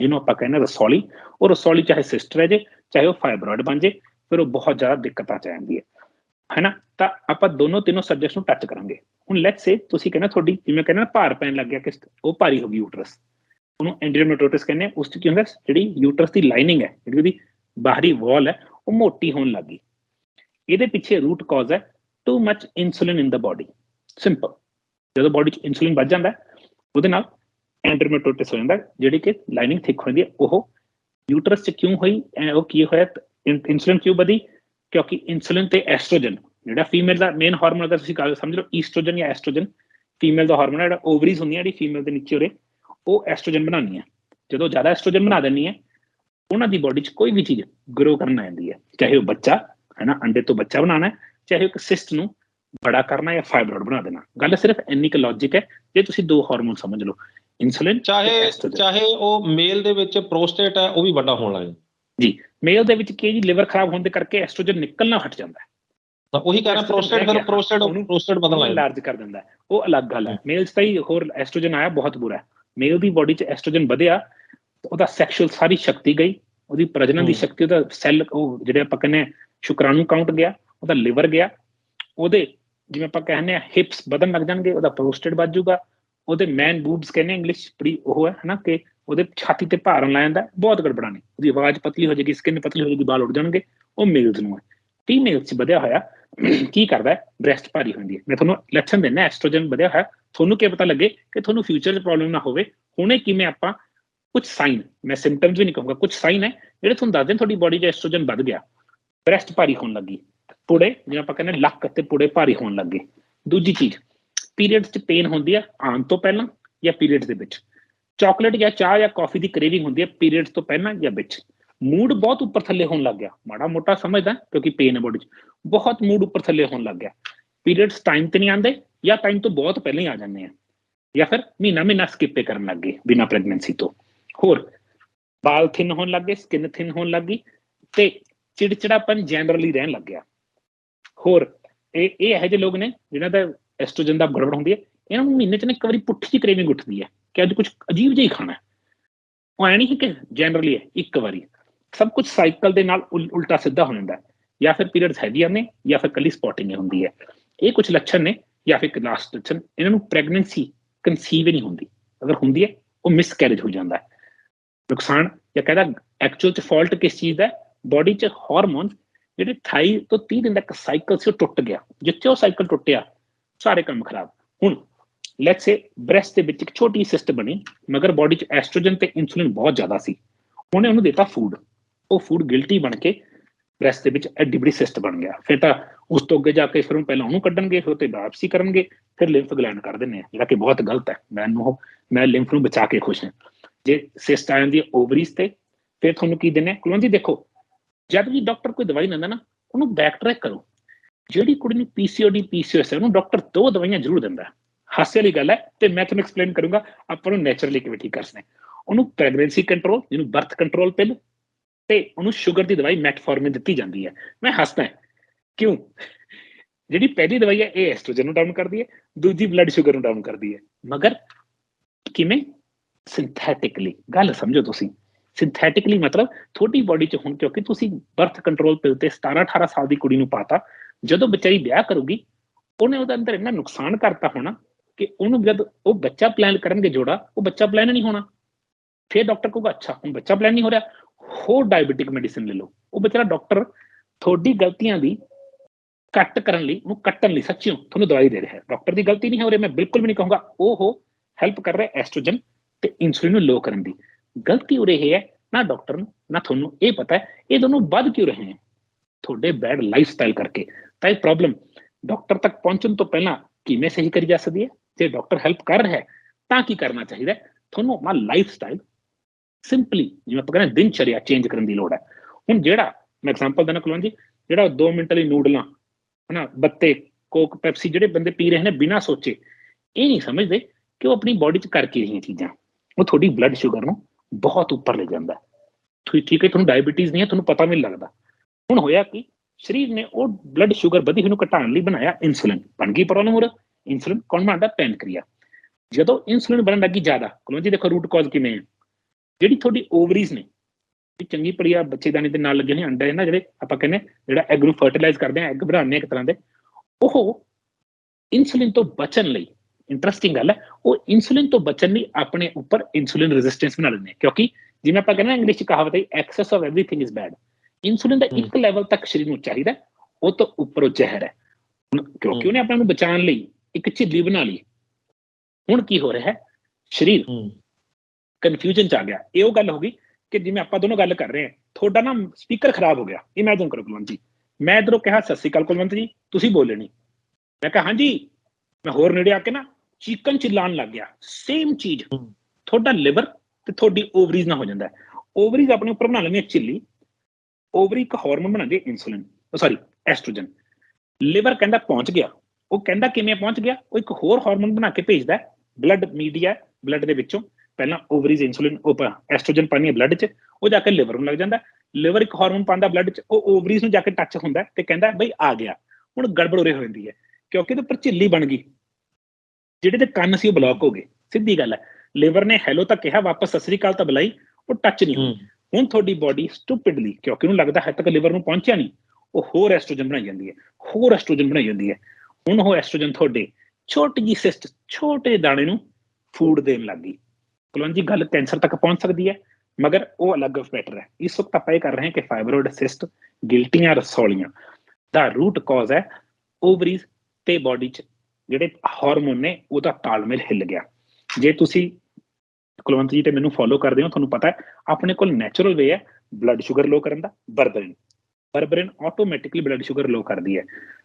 ਜਿਹਨੂੰ ਆਪਾਂ ਕਹਿੰਦੇ ਰਸੌਲੀ। ਉਹ ਰਸੌਲੀ ਚਾਹੇ ਸਿਸਟਰ ਹੈ ਜੇ, ਚਾਹੇ ਉਹ ਫਾਈਬਰੋਇਡ ਬਣ ਜੇ, ਫਿਰ ਉਹ ਬਹੁਤ ਜ਼ਿਆਦਾ ਦਿੱਕਤਾਂ ਚ ਆਉਂਦੀ ਹੈ। ਹੈਨਾ? ਤਾਂ ਆਪਾਂ ਦੋਨੋਂ ਤਿੰਨੋਂ ਸਬਜੈਕਟਸ ਨੂੰ ਟੱਚ ਕਰਾਂਗੇ। ਹੁਣ ਲੈਟਸ ਸੇ ਤੁਸੀਂ ਕਹਿੰਦੇ ਤੁਹਾਡੀ, ਜਿਵੇਂ ਕਹਿੰਦੇ ਭਾਰ ਪੈਣ ਲੱਗ ਗਿਆ ਕਿ ਉਹ ਭਾਰੀ ਹੋ ਗਈ ਯੂਟਰਸ ਉਹਨੂੰ ਐਂਡਰੀਓਮੈਟੋਟਿਸ ਕਹਿੰਦੇ ਉਸ ਚ ਕੀ ਹੁੰਦਾ? ਜਿਹੜੀ ਯੂਟਰਸ ਦੀ ਲਾਈਨਿੰਗ ਹੈ, ਜਿਹੜੀ ਉਹਦੀ ਬਾਹਰੀ ਵਾਲ ਹੈ, ਉਹ ਮੋਟੀ ਹੋਣ ਲੱਗੀ ਇਹਦੇ ਪਿੱਛੇ ਰੂਟ ਕਾਜ਼ ਹੈ too much insulin in the body simple ਜਦੋਂ ਬਾਡੀ ਚ ਇਨਸੂਲਿਨ ਵੱਧ ਜਾਂਦਾ ਉਹਦੇ ਨਾਲ ਐਂਡਰਮੈਟੋਟਿਸ ਹੋ ਜਾਂਦਾ ਜਿਹੜੀ ਕਿ ਲਾਈਨਿੰਗ ਥਿਕ ਹੋ ਜਾਂਦੀ ਹੈ, ਉਹ ਯੂਟਰਸ ਚ ਕਿਉਂ ਹੋਈ ਉਹ ਕੀ ਹੋਇਆ ਇਨਸੂਲਿਨ ਕਿਉਂ ਵਧੀ? ਕਿਉਂਕਿ ਇਨਸੂਲਿਨ ਤੇ ਐਸਟ੍ਰੋਜਨ ਜਿਹੜਾ ਫੀਮੇਲ ਦਾ ਮੇਨ ਹਾਰਮੋਨ ਦਾ ਤੁਸੀਂ ਗੱਲ ਸਮਝ ਲਓ ਈਸਟ੍ਰੋਜਨ ਜਾਂ ਐਸਟ੍ਰੋਜਨ ਫੀਮੇਲ ਦਾ ਹਾਰਮੋਨ ਹੈ, ਜਿਹੜਾ ਓਵਰੀਜ਼ ਹੁੰਦੀਆਂ, ਜਿਹੜੀ ਫੀਮੇਲ ਦੇ ਨੀਚੇ ਉਰੇ, ਉਹ ਐਸਟ੍ਰੋਜਨ ਬਣਾਉਂਦੀ ਹੈ। ਜਦੋਂ ਜ਼ਿਆਦਾ ਐਸਟ੍ਰੋਜਨ ਬਣਾ ਦਿੰਦੀ ਹੈ, ਉਹਨਾਂ ਦੀ ਬਾਡੀ 'ਚ ਕੋਈ ਵੀ ਚੀਜ਼ ਗਰੋ ਕਰਨ ਆ ਜਾਂਦੀ ਹੈ। ਚਾਹੇ ਉਹ ਬੱਚਾ ਹੈ ਨਾ ਅੰਡੇ ਤੋਂ ਬੱਚਾ ਬਣਾਉਣਾ ਹੈ, ਚਾਹੇ ਇੱਕ ਸਿਸਟ ਨੂੰ ਬੜਾ ਕਰਨਾ ਜਾਂ ਫਾਈਬਰੋਇਡ ਬਣਾ ਦੇਣਾ। ਗੱਲ ਸਿਰਫ ਇੰਨੀ ਕੁ ਲੌਜੀਕ ਹੈ ਜੇ ਤੁਸੀਂ ਦੋ ਹਾਰਮੋਨ ਸਮਝ ਲਓ ਇਨਸੂਲਿਨ ਚਾਹੇ ਚਾਹੇ ਉਹ ਮੇਲ ਦੇ ਵਿੱਚ ਪ੍ਰੋਸਟੇਟ ਹੈ ਉਹ ਵੀ ਵੱਡਾ ਹੋਣ ਲੱਗ ਜੀ ਮੇਲ ਦੇ ਵਿੱਚ ਕੀ ਜੀ ਲਿਵਰ ਖਰਾਬ ਹੋਣ ਦੇ ਕਰਕੇ ਐਸਟ੍ਰੋਜਨ ਨਿਕਲਣਾ ਹਟ ਜਾਂਦਾ ਹੈ। ਤਾਂ ਉਹੀ ਕਹਿ ਰਿਹਾ ਪ੍ਰੋਸਟੇਟ ਫਿਰ ਪ੍ਰੋਸਟੇਟ ਪ੍ਰੋਸਟੇਟ ਬਦਲ ਲੱਗ ਲਾਰਜ ਕਰ ਦਿੰਦਾ ਹੈ। ਉਹ ਅਲੱਗ ਗੱਲ ਹੈ। ਮੇਲਸ ਤਾਂ ਹੀ ਹੋਰ ਐਸਟ੍ਰੋਜਨ ਆਇਆ ਬਹੁਤ ਬੁਰਾ ਹੈ। ਮੇਲ ਦੀ ਬਾਡੀ 'ਚ ਐਸਟ੍ਰੋਜਨ ਵਧਿਆ ਉਹਦਾ ਸੈਕਸ਼ੂਅਲ ਸਾਰੀ ਸ਼ਕਤੀ ਗਈ। ਉਹਦੀ ਪ੍ਰਜਨਨ ਦੀ। ਸ਼ਕਤੀ ਉਹਦਾ ਸੈੱਲ ਉਹ ਜਿਹੜੇ ਆਪਾਂ ਕਹਿੰਦੇ ਸ਼ੁਕਰਾਣੂ ਕਾਊਂਟ ਗਿਆ ਉਹਦਾ ਲਿਵਰ ਗਿਆ। ਉਹਦੇ ਜਿਵੇਂ ਆਪਾਂ ਕਹਿੰਦੇ ਆ ਹਿਪਸ ਵਧਣ ਲੱਗ ਜਾਣਗੇ, ਉਹਦਾ ਪ੍ਰੋਸਟੇਟ ਵੱਧ ਜਾਊਗਾ, ਉਹਦੇ ਮੈਨ ਬੂਬਸ ਕਹਿੰਦੇ ਇੰਗਲਿਸ਼ ਬੜੀ ਉਹ ਹੈ, ਹਨਾ ਕਿ ਉਹਦੇ ਛਾਤੀ ਤੇ ਭਾਰ ਲਾ ਜਾਂਦਾ, ਬਹੁਤ ਗੜਬੜਾਣੀ ਉਹਦੀ ਆਵਾਜ਼ ਪਤਲੀ ਹੋ ਜਾਏਗੀ ਸਕਿਨ ਪਤਲੀ ਹੋ ਜਾਏਗੀ, ਵਾਲ ਉੱਡ ਜਾਣਗੇ, ਉਹ ਮੇਲਸ ਨੂੰ ਹੈ। ਫੀਮੇਲਸ 'ਚ ਵਧਿਆ ਹੋਇਆ, ਕੀ ਕਰਦਾ ਬ੍ਰੈਸਟ ਭਾਰੀ ਹੁੰਦੀ ਹੈ। ਮੈਂ ਤੁਹਾਨੂੰ ਲੱਛਣ ਦਿੰਦਾ ਐਸਟ੍ਰੋਜਨ ਵਧਿਆ ਹੋਇਆ, ਤੁਹਾਨੂੰ ਕੀ ਪਤਾ ਲੱਗੇ ਕਿ ਤੁਹਾਨੂੰ ਫਿਊਚਰ 'ਚ ਪ੍ਰੋਬਲਮ ਨਾ ਹੋਵੇ, ਹੁਣੇ ਕਿਵੇਂ ਆਪਾਂ ਕੁਝ ਸਾਈਨ ਮੈਂ ਸਿੰਪਟਮਸ ਵੀ ਨਹੀਂ ਕਹੂੰਗਾ ਕੁਝ ਸਾਈਨ ਹੈ, ਜਿਹੜੇ ਤੁਹਾਨੂੰ ਦੱਸਦੇ ਤੁਹਾਡੀ ਬਾਡੀ 'ਚ ਐਸਟ੍ਰੋਜਨ ਵੱਧ ਗਿਆ ਬ੍ਰੈਸਟ ਭਾਰੀ ਹੋਣ ਲੱਗੀ। ਪੁੜੇ ਜਿਵੇਂ ਆਪਾਂ ਕਹਿੰਦੇ ਲੱਕ ਤੇ ਪੁੜੇ ਭਾਰੀ ਹੋਣ ਲੱਗੇ ਦੂਜੀ ਚੀਜ਼ ਪੀਰੀਅਡਸ 'ਚ ਪੇਨ ਹੁੰਦੀ ਹੈ ਆਉਣ ਤੋਂ ਪਹਿਲਾਂ ਜਾਂ ਪੀਰੀਅਡਸ ਦੇ ਵਿੱਚ ਚਾਕਲੇਟ ਜਾਂ ਚਾਹ ਜਾਂ ਕਾਫੀ ਦੀ ਕ੍ਰੇਵਿੰਗ ਹੁੰਦੀ ਹੈ ਪੀਰੀਅਡਸ ਤੋਂ ਪਹਿਲਾਂ ਜਾਂ ਵਿੱਚ ਮੂਡ ਬਹੁਤ ਉੱਪਰ ਥੱਲੇ ਹੋਣ ਲੱਗ ਗਿਆ ਮਾੜਾ ਮੋਟਾ ਸਮਝਦਾ ਕਿਉਂਕਿ ਪੇਨ ਹੈ ਬੋਡੀ 'ਚ ਬਹੁਤ ਮੂਡ ਉੱਪਰ ਥੱਲੇ ਹੋਣ ਲੱਗ ਗਿਆ ਪੀਰੀਅਡਸ ਟਾਈਮ ਤੇ ਨਹੀਂ ਆਉਂਦੇ ਜਾਂ ਟਾਈਮ ਤੋਂ ਬਹੁਤ ਪਹਿਲਾਂ ਹੀ ਆ ਜਾਂਦੇ ਆ ਜਾਂ ਫਿਰ ਮਹੀਨਾ ਮਹੀਨਾ ਸਕਿੱਪੇ ਕਰਨ ਲੱਗ ਗਏ ਬਿਨਾਂ ਪ੍ਰੈਗਨੈਂਸੀ ਤੋਂ ਹੋਰ ਵਾਲ ਥਿਨ ਹੋਣ ਲੱਗ ਗਏ ਸਕਿਨ ਥਿਨ ਹੋਣ ਲੱਗ ਗਈ ਤੇ ਚਿੜਚਿੜਾਪਨ ਜਨਰਲੀ ਰਹਿਣ ਲੱਗ ਗਿਆ ਹੋਰ, ਇਹ ਇਹ ਇਹੋ ਜਿਹੇ ਲੋਕ ਨੇ ਜਿਨ੍ਹਾਂ ਦਾ ਐਸਟ੍ਰੋਜਨ ਦਾ ਗੜਬੜ ਹੁੰਦੀ ਹੈ। ਇਹਨਾਂ ਨੂੰ ਮਹੀਨੇ ਚ ਨਾ ਇੱਕ ਵਾਰੀ ਪੁੱਠੀ ਜਿਹੀ ਕ੍ਰੇਵਿੰਗ ਉੱਠਦੀ ਹੈ ਕਿ ਅੱਜ ਕੁਝ ਅਜੀਬ ਜਿਹਾ ਹੀ ਖਾਣਾ ਉਹ ਐ ਨਹੀਂ ਕਿ ਜਨਰਲੀ ਹੈ, ਇੱਕ ਵਾਰੀ। ਸਭ ਕੁਝ ਸਾਈਕਲ ਦੇ ਨਾਲ ਉਲ- ਉਲਟਾ ਸਿੱਧਾ ਹੋ ਜਾਂਦਾ ਹੈ। ਜਾਂ ਫਿਰ ਪੀਰੀਅਡਸ ਹੈਵੀਅਰ ਨੇ, ਜਾਂ ਫਿਰ ਕੱਲੀ ਸਪੌਟਿੰਗ ਹੁੰਦੀ ਹੈ। ਇਹ ਕੁਝ ਲੱਛਣ ਨੇ, ਜਾਂ ਫਿਰ ਲਾਸਟ ਲੱਛਣ, ਇਹਨਾਂ ਨੂੰ ਪ੍ਰੈਗਨੈਂਸੀ ਕਨਸੀਵ ਹੀ ਨਹੀਂ ਹੁੰਦੀ। ਅਗਰ ਹੁੰਦੀ ਹੈ, ਉਹ ਮਿਸਕੈਰੇਜ ਹੋ ਜਾਂਦਾ ਹੈ। ਨੁਕਸਾਨ ਜਾਂ ਕਹਿੰਦਾ ਐਕਚੁਅਲ ਚ ਫਾਲਟ ਕਿਸ ਚੀਜ਼ ਦਾ ਬਾਡੀ ਚ ਹਾਰਮੋਨ ਜਿਹੜੇ 28 ਤੋਂ 30 ਦਿਨ ਤੱਕ ਸਾਈਕਲ ਸੀ, ਉਹ ਟੁੱਟ ਗਿਆ। ਜਿੱਥੇ ਉਹ ਸਾਈਕਲ ਟੁੱਟਿਆ, ਸਾਰੇ ਕੰਮ ਖਰਾਬ। ਹੁਣ ਲੈਟਸ ਸੇ ਬ੍ਰੈਸਟ ਦੇ ਵਿੱਚ ਇੱਕ ਛੋਟੀ ਸਿਸਟ ਬਣੀ, ਮਗਰ ਬਾਡੀ ਚ ਐਸਟ੍ਰੋਜਨ ਤੇ ਇਨਸੂਲਿਨ ਬਹੁਤ ਜ਼ਿਆਦਾ ਸੀ। ਉਹਨੇ ਉਹਨੂੰ ਦਿੱਤਾ ਫੂਡ ਉਹ ਫੂਡ ਗਿਲਟੀ ਬਣ ਕੇ ਬ੍ਰੈਸਟ ਦੇ ਵਿੱਚ ਐਡੀ ਬੜੀ ਸਿਸਟ ਬਣ ਗਿਆ। ਫਿਰ ਤਾਂ ਉਸ ਤੋਂ ਅੱਗੇ ਜਾ ਕੇ ਫਿਰ ਉਹ ਪਹਿਲਾਂ ਉਹਨੂੰ ਕੱਢਣਗੇ, ਫਿਰ ਉਹ ਤੇ ਵਾਪਸੀ ਕਰਨਗੇ, ਫਿਰ ਲਿੰਫ ਗਲੈਂਡ ਕਰ ਦਿੰਦੇ ਆ, ਜਿਹੜਾ ਕਿ ਬਹੁਤ ਗਲਤ ਹੈ। ਮੈਨੂੰ ਉਹ- ਮੈਂ ਲਿੰਫ ਨੂੰ ਬਚਾ ਕੇ ਖੁਸ਼ ਹਾਂ। ਜੇ ਸਿਸਟ ਆ ਜਾਂਦੀ ਹੈ ਓਵਰੀਜ਼ ਤੇ, ਫਿਰ ਤੁਹਾਨੂੰ ਕੀ ਦਿੰਦੇ ਆ? ਕੁਲਵੰਤ ਜੀ ਦੇਖੋ ਜਦ ਵੀ ਡਾਕਟਰ ਕੋਈ ਦਵਾਈ ਦਿੰਦਾ ਨਾ, ਉਹਨੂੰ ਬੈਕ ਟਰੈਕ ਕਰੋ। ਜਿਹੜੀ ਕੁੜੀ ਨੂੰ ਪੀਸੀਓਡੀ ਪੀਸੀਓਐਸ ਹੈ, ਉਹਨੂੰ ਡਾਕਟਰ ਦੋ ਦਵਾਈਆਂ ਜ਼ਰੂਰ ਦਿੰਦਾ। ਹੈ। ਹਾਸੇ ਵਾਲੀ ਗੱਲ ਹੈ ਤੇ ਮੈਂ ਤੁਹਾਨੂੰ ਐਕਸਪਲੇਨ ਕਰੂੰਗਾ, ਆਪਾਂ ਨੂੰ ਨੇਚਰਲੀ ਕਿਵੇਂ ਠੀਕ ਕਰ ਸਕਦੇ ਹਾਂ। ਉਹਨੂੰ ਪ੍ਰੈਗਨੈਂਸੀ ਕੰਟਰੋਲ ਜਿਹਨੂੰ ਬਰਥ ਕੰਟਰੋਲ ਪਿਲ ਤੇ ਉਹਨੂੰ ਸ਼ੂਗਰ ਦੀ ਦਵਾਈ ਮੈਟਫੋਰਮਿਨ ਦਿੱਤੀ ਜਾਂਦੀ ਹੈ। ਮੈਂ ਹੱਸਦਾ ਕਿਉਂ? ਜਿਹੜੀ ਪਹਿਲੀ ਦਵਾਈ ਹੈ, ਇਹ ਐਸਟ੍ਰੋਜਨ ਨੂੰ ਡਾਊਨ ਕਰਦੀ ਹੈ, ਦੂਜੀ ਬਲੱਡ ਸ਼ੂਗਰ ਨੂੰ ਡਾਊਨ ਕਰਦੀ ਹੈ। ਮਗਰ ਕਿਵੇਂ? ਸਿੰਥੈਟਿਕਲੀ ਗੱਲ ਸਮਝੋ ਤੁਸੀਂ। ਸਿੰਥੈਟਿਕਲੀ ਮਤਲਬ ਤੁਹਾਡੀ ਬਾਡੀ 'ਚ ਹੁਣ, ਕਿਉਂਕਿ ਤੁਸੀਂ ਬਰਥ ਕੰਟਰੋਲ ਪਿਲ ਤੇ 17 18 ਸਾਲ ਦੀ ਕੁੜੀ ਨੂੰ ਪਾਤਾ, ਜਦੋਂ ਵਿਚਾਰੀ ਵਿਆਹ ਕਰੂਗੀ, ਉਹਨੇ ਉਹਦੇ ਅੰਦਰ ਇੰਨਾ ਨੁਕਸਾਨ ਕਰਤਾ ਹੋਣਾ ਕਿ ਉਹਨੂੰ ਜਦ ਉਹ ਬੱਚਾ ਪਲਾਨ ਕਰਨਗੇ ਜੋੜਾ, ਉਹ ਬੱਚਾ ਪਲਾਨ ਨਹੀਂ ਹੋਣਾ। ਫਿਰ ਡਾਕਟਰ ਕਹੂਗਾ, ਅੱਛਾ, ਹੁਣ ਬੱਚਾ ਪਲਾਨ ਨਹੀਂ ਹੋ ਰਿਹਾ, ਹੋਰ ਡਾਇਬੀਟਿਕ ਮੈਡੀਸਿਨ ਲੈ ਲਓ। ਉਹ ਵਿਚਾਰਾ ਡਾਕਟਰ ਤੁਹਾਡੀ ਗਲਤੀਆਂ ਦੀ ਕੱਟ ਕਰਨ ਲਈ, ਉਹਨੂੰ ਕੱਟਣ ਲਈ ਸੱਚਿਓ ਤੁਹਾਨੂੰ ਦਵਾਈ ਦੇ ਰਿਹਾ ਹੈ। ਡਾਕਟਰ ਦੀ ਗਲਤੀ ਨਹੀਂ ਹੋ ਰਹੀ, ਮੈਂ ਬਿਲਕੁਲ ਵੀ ਨਹੀਂ ਕਹੂੰਗਾ, ਉਹ ਹੈਲਪ ਕਰ ਰਿਹਾ ਐਸਟ੍ਰੋਜਨ ਤੇ ਇਨਸੂਲਿਨ ਨੂੰ ਲੋ ਕਰਨ ਦੀ। ਗਲਤੀ ਹੋ ਹੈ? ਨਾ ਡਾਕਟਰ ਨੂੰ ਨਾ ਤੁਹਾਨੂੰ। ਇਹ ਪਤਾ ਹੈ ਇਹ ਦੋਨੋਂ ਵੱਧ ਕਿਉਂ ਰਹੇ ਹਨ ਤੁਹਾਡੇ ਬੈਡ ਲਾਈਫ ਸਟਾਈਲ ਕਰਕੇ। ਤਾਂ ਇਹ ਪ੍ਰੋਬਲਮ ਡਾਕਟਰ ਤੱਕ ਪਹੁੰਚਣ ਤੋਂ ਪਹਿਲਾਂ ਕਿਵੇਂ ਸਹੀ ਕਰੀ ਜਾ ਸਕਦੀ ਹੈ? ਜੇ ਡਾਕਟਰ ਹੈਲਪ ਕਰ ਰਿਹਾ ਹੈ ਤਾਂ ਕੀ ਕਰਨਾ ਚਾਹੀਦਾ ਤੁਹਾਨੂੰ ਆਪਣਾ ਲਾਈਫ ਸਟਾਈਲ ਸਿੰਪਲੀ ਜਿਵੇਂ ਆਪਾਂ ਕਹਿੰਦੇ ਹਾਂ, ਦਿਨ ਚਰਿਆ ਚੇਂਜ ਕਰਨ ਦੀ ਲੋੜ ਹੈ। ਹੁਣ ਜਿਹੜਾ ਮੈਂ ਐਗਜ਼ਾਮਪਲ ਦੇਣਾ ਕੁਲਵੰਤ ਜੀ ਜਿਹੜਾ 2 ਮਿੰਟ ਲਈ ਨੂਡਲਾਂ ਹਨਾ ਬੱਤੇ ਕੋਕ ਪੈਪਸੀ ਜਿਹੜੇ ਬੰਦੇ ਪੀ ਰਹੇ ਨੇ ਬਿਨਾਂ ਸੋਚੇ ਇਹ ਨਹੀਂ ਸਮਝਦੇ ਕਿ ਉਹ ਆਪਣੀ ਬਾਡੀ 'ਚ ਕਰ ਕੀ ਰਹੀਆਂ ਚੀਜ਼ਾਂ। ਉਹ ਤੁਹਾਡੀ ਬਲੱਡ ਸ਼ੂਗਰ ਨੂੰ ਬਹੁਤ ਉੱਪਰ ਲੈ ਜਾਂਦਾ। ਤੁਸੀਂ ਠੀਕ ਹੈ ਤੁਹਾਨੂੰ ਡਾਇਬੀਟੀਜ਼ ਨਹੀਂ ਹੈ ਤੁਹਾਨੂੰ ਪਤਾ ਵੀ ਨਹੀਂ ਲੱਗਦਾ। ਹੁਣ ਹੋਇਆ ਕਿ? ਸਰੀਰ ਨੇ ਉਹ ਬਲੱਡ ਸ਼ੂਗਰ ਵਧੀ ਹੋਈ ਨੂੰ ਘਟਾਉਣ ਲਈ ਬਣਾਇਆ ਇਨਸੂਲਿਨ ਬਣ ਗਈ ਪ੍ਰੋਬਲਮ ਹੋਰ। ਇਨਸੂਲਿਨ ਕੌਣ ਬਣਾਉਂਦਾ? ਪੈਨਕ੍ਰੀਆ ਜਦੋਂ ਇਨਸੂਲਿਨ ਬਣਨ ਲੱਗੀ ਜ਼ਿਆਦਾ ਕੋਲੋਂ ਜੀ ਦੇਖੋ ਰੂਟ ਕਾਜ਼ ਕਿਵੇਂ ਹੈ ਜਿਹੜੀ ਤੁਹਾਡੀ ਓਵਰੀਜ਼ ਨੇ ਵੀ ਚੰਗੀ ਪੜੀਆ ਬੱਚੇਦਾਨੀ ਦੇ ਨਾਲ ਲੱਗੇ ਨੇ ਅੰਡੇ ਨਾ ਜਿਹੜੇ ਆਪਾਂ ਕਹਿੰਦੇ ਹਾਂ, ਜਿਹੜਾ ਐਗ ਨੂੰ ਫਰਟੀਲਾਈਜ਼ ਕਰਦੇ ਆ ਐਗ ਬਣਾਉਂਦੇ ਆ ਇੱਕ ਤਰ੍ਹਾਂ ਦੇ ਉਹ ਇਨਸੂਲਿਨ ਤੋਂ ਬਚਣ ਲਈ ਇੰਟਰਸਟਿੰਗ ਗੱਲ ਹੈ। ਉਹ ਇਨਸੂਲਿਨ ਤੋਂ ਬਚਣ ਲਈ ਆਪਣੇ ਉੱਪਰ ਇਨਸੂਲਿਨ ਰੈਜ਼ਿਸਟੈਂਸ ਬਣਾ ਲੈਂਦੇ ਆ। ਕਿਉਂਕਿ ਜਿਵੇਂ ਆਪਾਂ ਕਹਿੰਦੇ ਹਾਂ ਇੰਗਲਿਸ਼ ਚ ਕਹਾਵਤ ਹੈ excess of everything is bad insulin ਦਾ ਇੱਕ ਲੈਵਲ ਤੱਕ ਸਰੀਰ ਨੂੰ ਚਾਹੀਦਾ ਉਹ ਤੋਂ ਉੱਪਰ ਉਹ ਜ਼ਹਿਰ ਹੈ। ਹੁਣ ਕਿਉਂਕਿ ਉਹਨੇ ਆਪਣੇ ਨੂੰ ਬਚਾਉਣ ਲਈ ਇੱਕ ਝਿੱਲੀ ਬਣਾ ਲਈ। ਹੁਣ ਕੀ ਹੋ ਰਿਹਾ ਹੈ? ਸਰੀਰ ਕਨਫਿਊਜ਼ਨ ਚ ਆ ਗਿਆ। ਇਹ ਉਹ ਗੱਲ ਹੋ ਗਈ ਕਿ ਜਿਵੇਂ ਆਪਾਂ ਦੋਨੋਂ ਗੱਲ ਕਰ ਰਹੇ ਹਾਂ ਤੁਹਾਡਾ ਨਾ ਸਪੀਕਰ ਖਰਾਬ ਹੋ ਗਿਆ। ਇਮੇਜਿਨ ਕਰੋ ਕੁਲਵੰਤ ਜੀ। ਮੈਂ ਇਧਰੋਂ ਕਿਹਾ ਸਤਿ ਸ਼੍ਰੀ ਅਕਾਲ ਕੁਲਵੰਤ ਜੀ ਤੁਸੀਂ ਬੋਲੇ ਨਹੀਂ ਮੈਂ ਕਿਹਾ ਹਾਂਜੀ। ਮੈਂ ਹੋਰ ਨੇੜੇ ਆ ਕੇ ਨਾ ਚੀਕਨ ਚਿল্লাਣ ਲੱਗ ਗਿਆ। ਸੇਮ ਚੀਜ਼। ਤੁਹਾਡਾ ਲਿਵਰ ਤੇ ਤੁਹਾਡੀ ਓਵਰੀਜ਼ ਨਾ ਹੋ ਜਾਂਦਾ ਓਵਰੀਜ਼ ਆਪਣੇ ਉੱਪਰ ਬਣਾ ਲੈਂਦੀ ਹੈ ਚਿੱਲੀ ਓਵਰੀ ਇੱਕ ਹਾਰਮੋਨ ਬਣਾਉਂਦੀ ਹੈ ਇਨਸੂਲਿਨ ਸੌਰੀ ਐਸਟ੍ਰੋਜਨ ਲਿਵਰ ਕਹਿੰਦਾ ਪਹੁੰਚ ਗਿਆ। ਉਹ ਕਹਿੰਦਾ ਕਿਵੇਂ ਪਹੁੰਚ ਗਿਆ? ਉਹ ਇੱਕ ਹੋਰ ਹਾਰਮੋਨ ਬਣਾ ਕੇ ਭੇਜਦਾ ਬਲੱਡ ਮੀਡੀਆ ਬਲੱਡ ਦੇ ਵਿੱਚੋਂ। ਪਹਿਲਾਂ ਓਵਰੀਜ਼ ਇਨਸੂਲਿਨ ਉਹ ਐਸਟ੍ਰੋਜਨ ਪਾਣੀ ਹੈ ਬਲੱਡ 'ਚ। ਉਹ ਜਾ ਕੇ ਲਿਵਰ ਨੂੰ ਲੱਗ ਜਾਂਦਾ ਲਿਵਰ ਇੱਕ ਹਾਰਮੋਨ ਪਾਉਂਦਾ ਬਲੱਡ 'ਚ। ਉਹ ਓਵਰੀਜ਼ ਨੂੰ ਜਾ ਕੇ ਟੱਚ ਹੁੰਦਾ ਤੇ ਕਹਿੰਦਾ ਬਈ ਆ ਗਿਆ। ਹੁਣ ਗੜਬੜ ਹੋ ਜਾਂਦੀ ਹੈ। ਕਿਉਂਕਿ ਇਹਦੇ ਉੱਪਰ ਝਿੱਲੀ ਬਣ ਗਈ। ਜਿਹੜੇ ਤੇ ਕੰਨ ਸੀ ਉਹ ਬਲੌਕ ਹੋ ਗਏ। ਸਿੱਧੀ ਗੱਲ ਹੈ। ਲਿਵਰ ਨੇ ਹੈਲੋ ਤਾਂ ਕਿਹਾ ਵਾਪਸ ਸਤਿ ਸ੍ਰੀ ਅਕਾਲ ਤਾਂ ਬੁਲਾਈ ਉਹ ਟੱਚ ਨਹੀਂ ਹੋਈ। ਹੁਣ ਤੁਹਾਡੀ ਬਾਡੀ ਸਟੂਪਿਡਲੀ ਕਿਉਂਕਿ ਉਹਨੂੰ ਲੱਗਦਾ ਹੈ ਤੱਕ ਲਿਵਰ ਨੂੰ ਪਹੁੰਚਿਆ ਨਹੀਂ ਉਹ ਹੋਰ ਐਸਟ੍ਰੋਜਨ ਬਣਾਈ ਜਾਂਦੀ ਹੈ ਹੋਰ ਐਸਟ੍ਰੋਜਨ ਬਣਾਈ ਜਾਂਦੀ ਹੈ। ਹੁਣ ਉਹ ਐਸਟ੍ਰੋਜਨ ਤੁਹਾਡੇ ਛੋਟੀ ਜੀ ਸਿਸਟ ਛੋਟੇ ਦਾਣੇ ਨੂੰ ਫੂਡ ਦੇਣ ਲੱਗੀ ਕੁਲਵੰਤ ਜੀ ਗੱਲ ਕੈਂਸਰ ਤੱਕ ਪਹੁੰਚ ਸਕਦੀ ਹੈ ਮਗਰ ਉਹ ਅਲੱਗ ਬੈਟਰ ਹੈ। ਇਸ ਵਕਤ ਆਪਾਂ ਇਹ ਕਰ ਰਹੇ ਹਾਂ ਕਿ ਫਾਈਬਰੋਇਡ ਸਿਸਟ ਗਿਲਟੀਆਂ ਰਸੌਲੀਆਂ ਦਾ ਰੂਟ ਕਾਜ਼ ਹੈ ਓਵਰੀਜ਼ ਤੇ ਬਾਡੀ 'ਚ ਜਿਹੜੇ ਹਾਰਮੋਨ ਨੇ ਉਹਦਾ ਤਾਲਮੇਲ ਹਿੱਲ ਗਿਆ। ਜੇ ਤੁਸੀਂ ਕੁਲਵੰਤ ਜੀ ਤੇ ਮੈਨੂੰ ਫੋਲੋ ਕਰਦੇ ਹੋ ਤੁਹਾਨੂੰ ਪਤਾ ਹੈ ਆਪਣੇ ਕੋਲ ਨੈਚੁਰਲ ਵੇ ਹੈ ਬਲੱਡ ਸ਼ੂਗਰ ਲੋ ਕਰਨ ਦਾ berberine berberine automatically blood sugar low ਕਰਦੀ ਹੈ।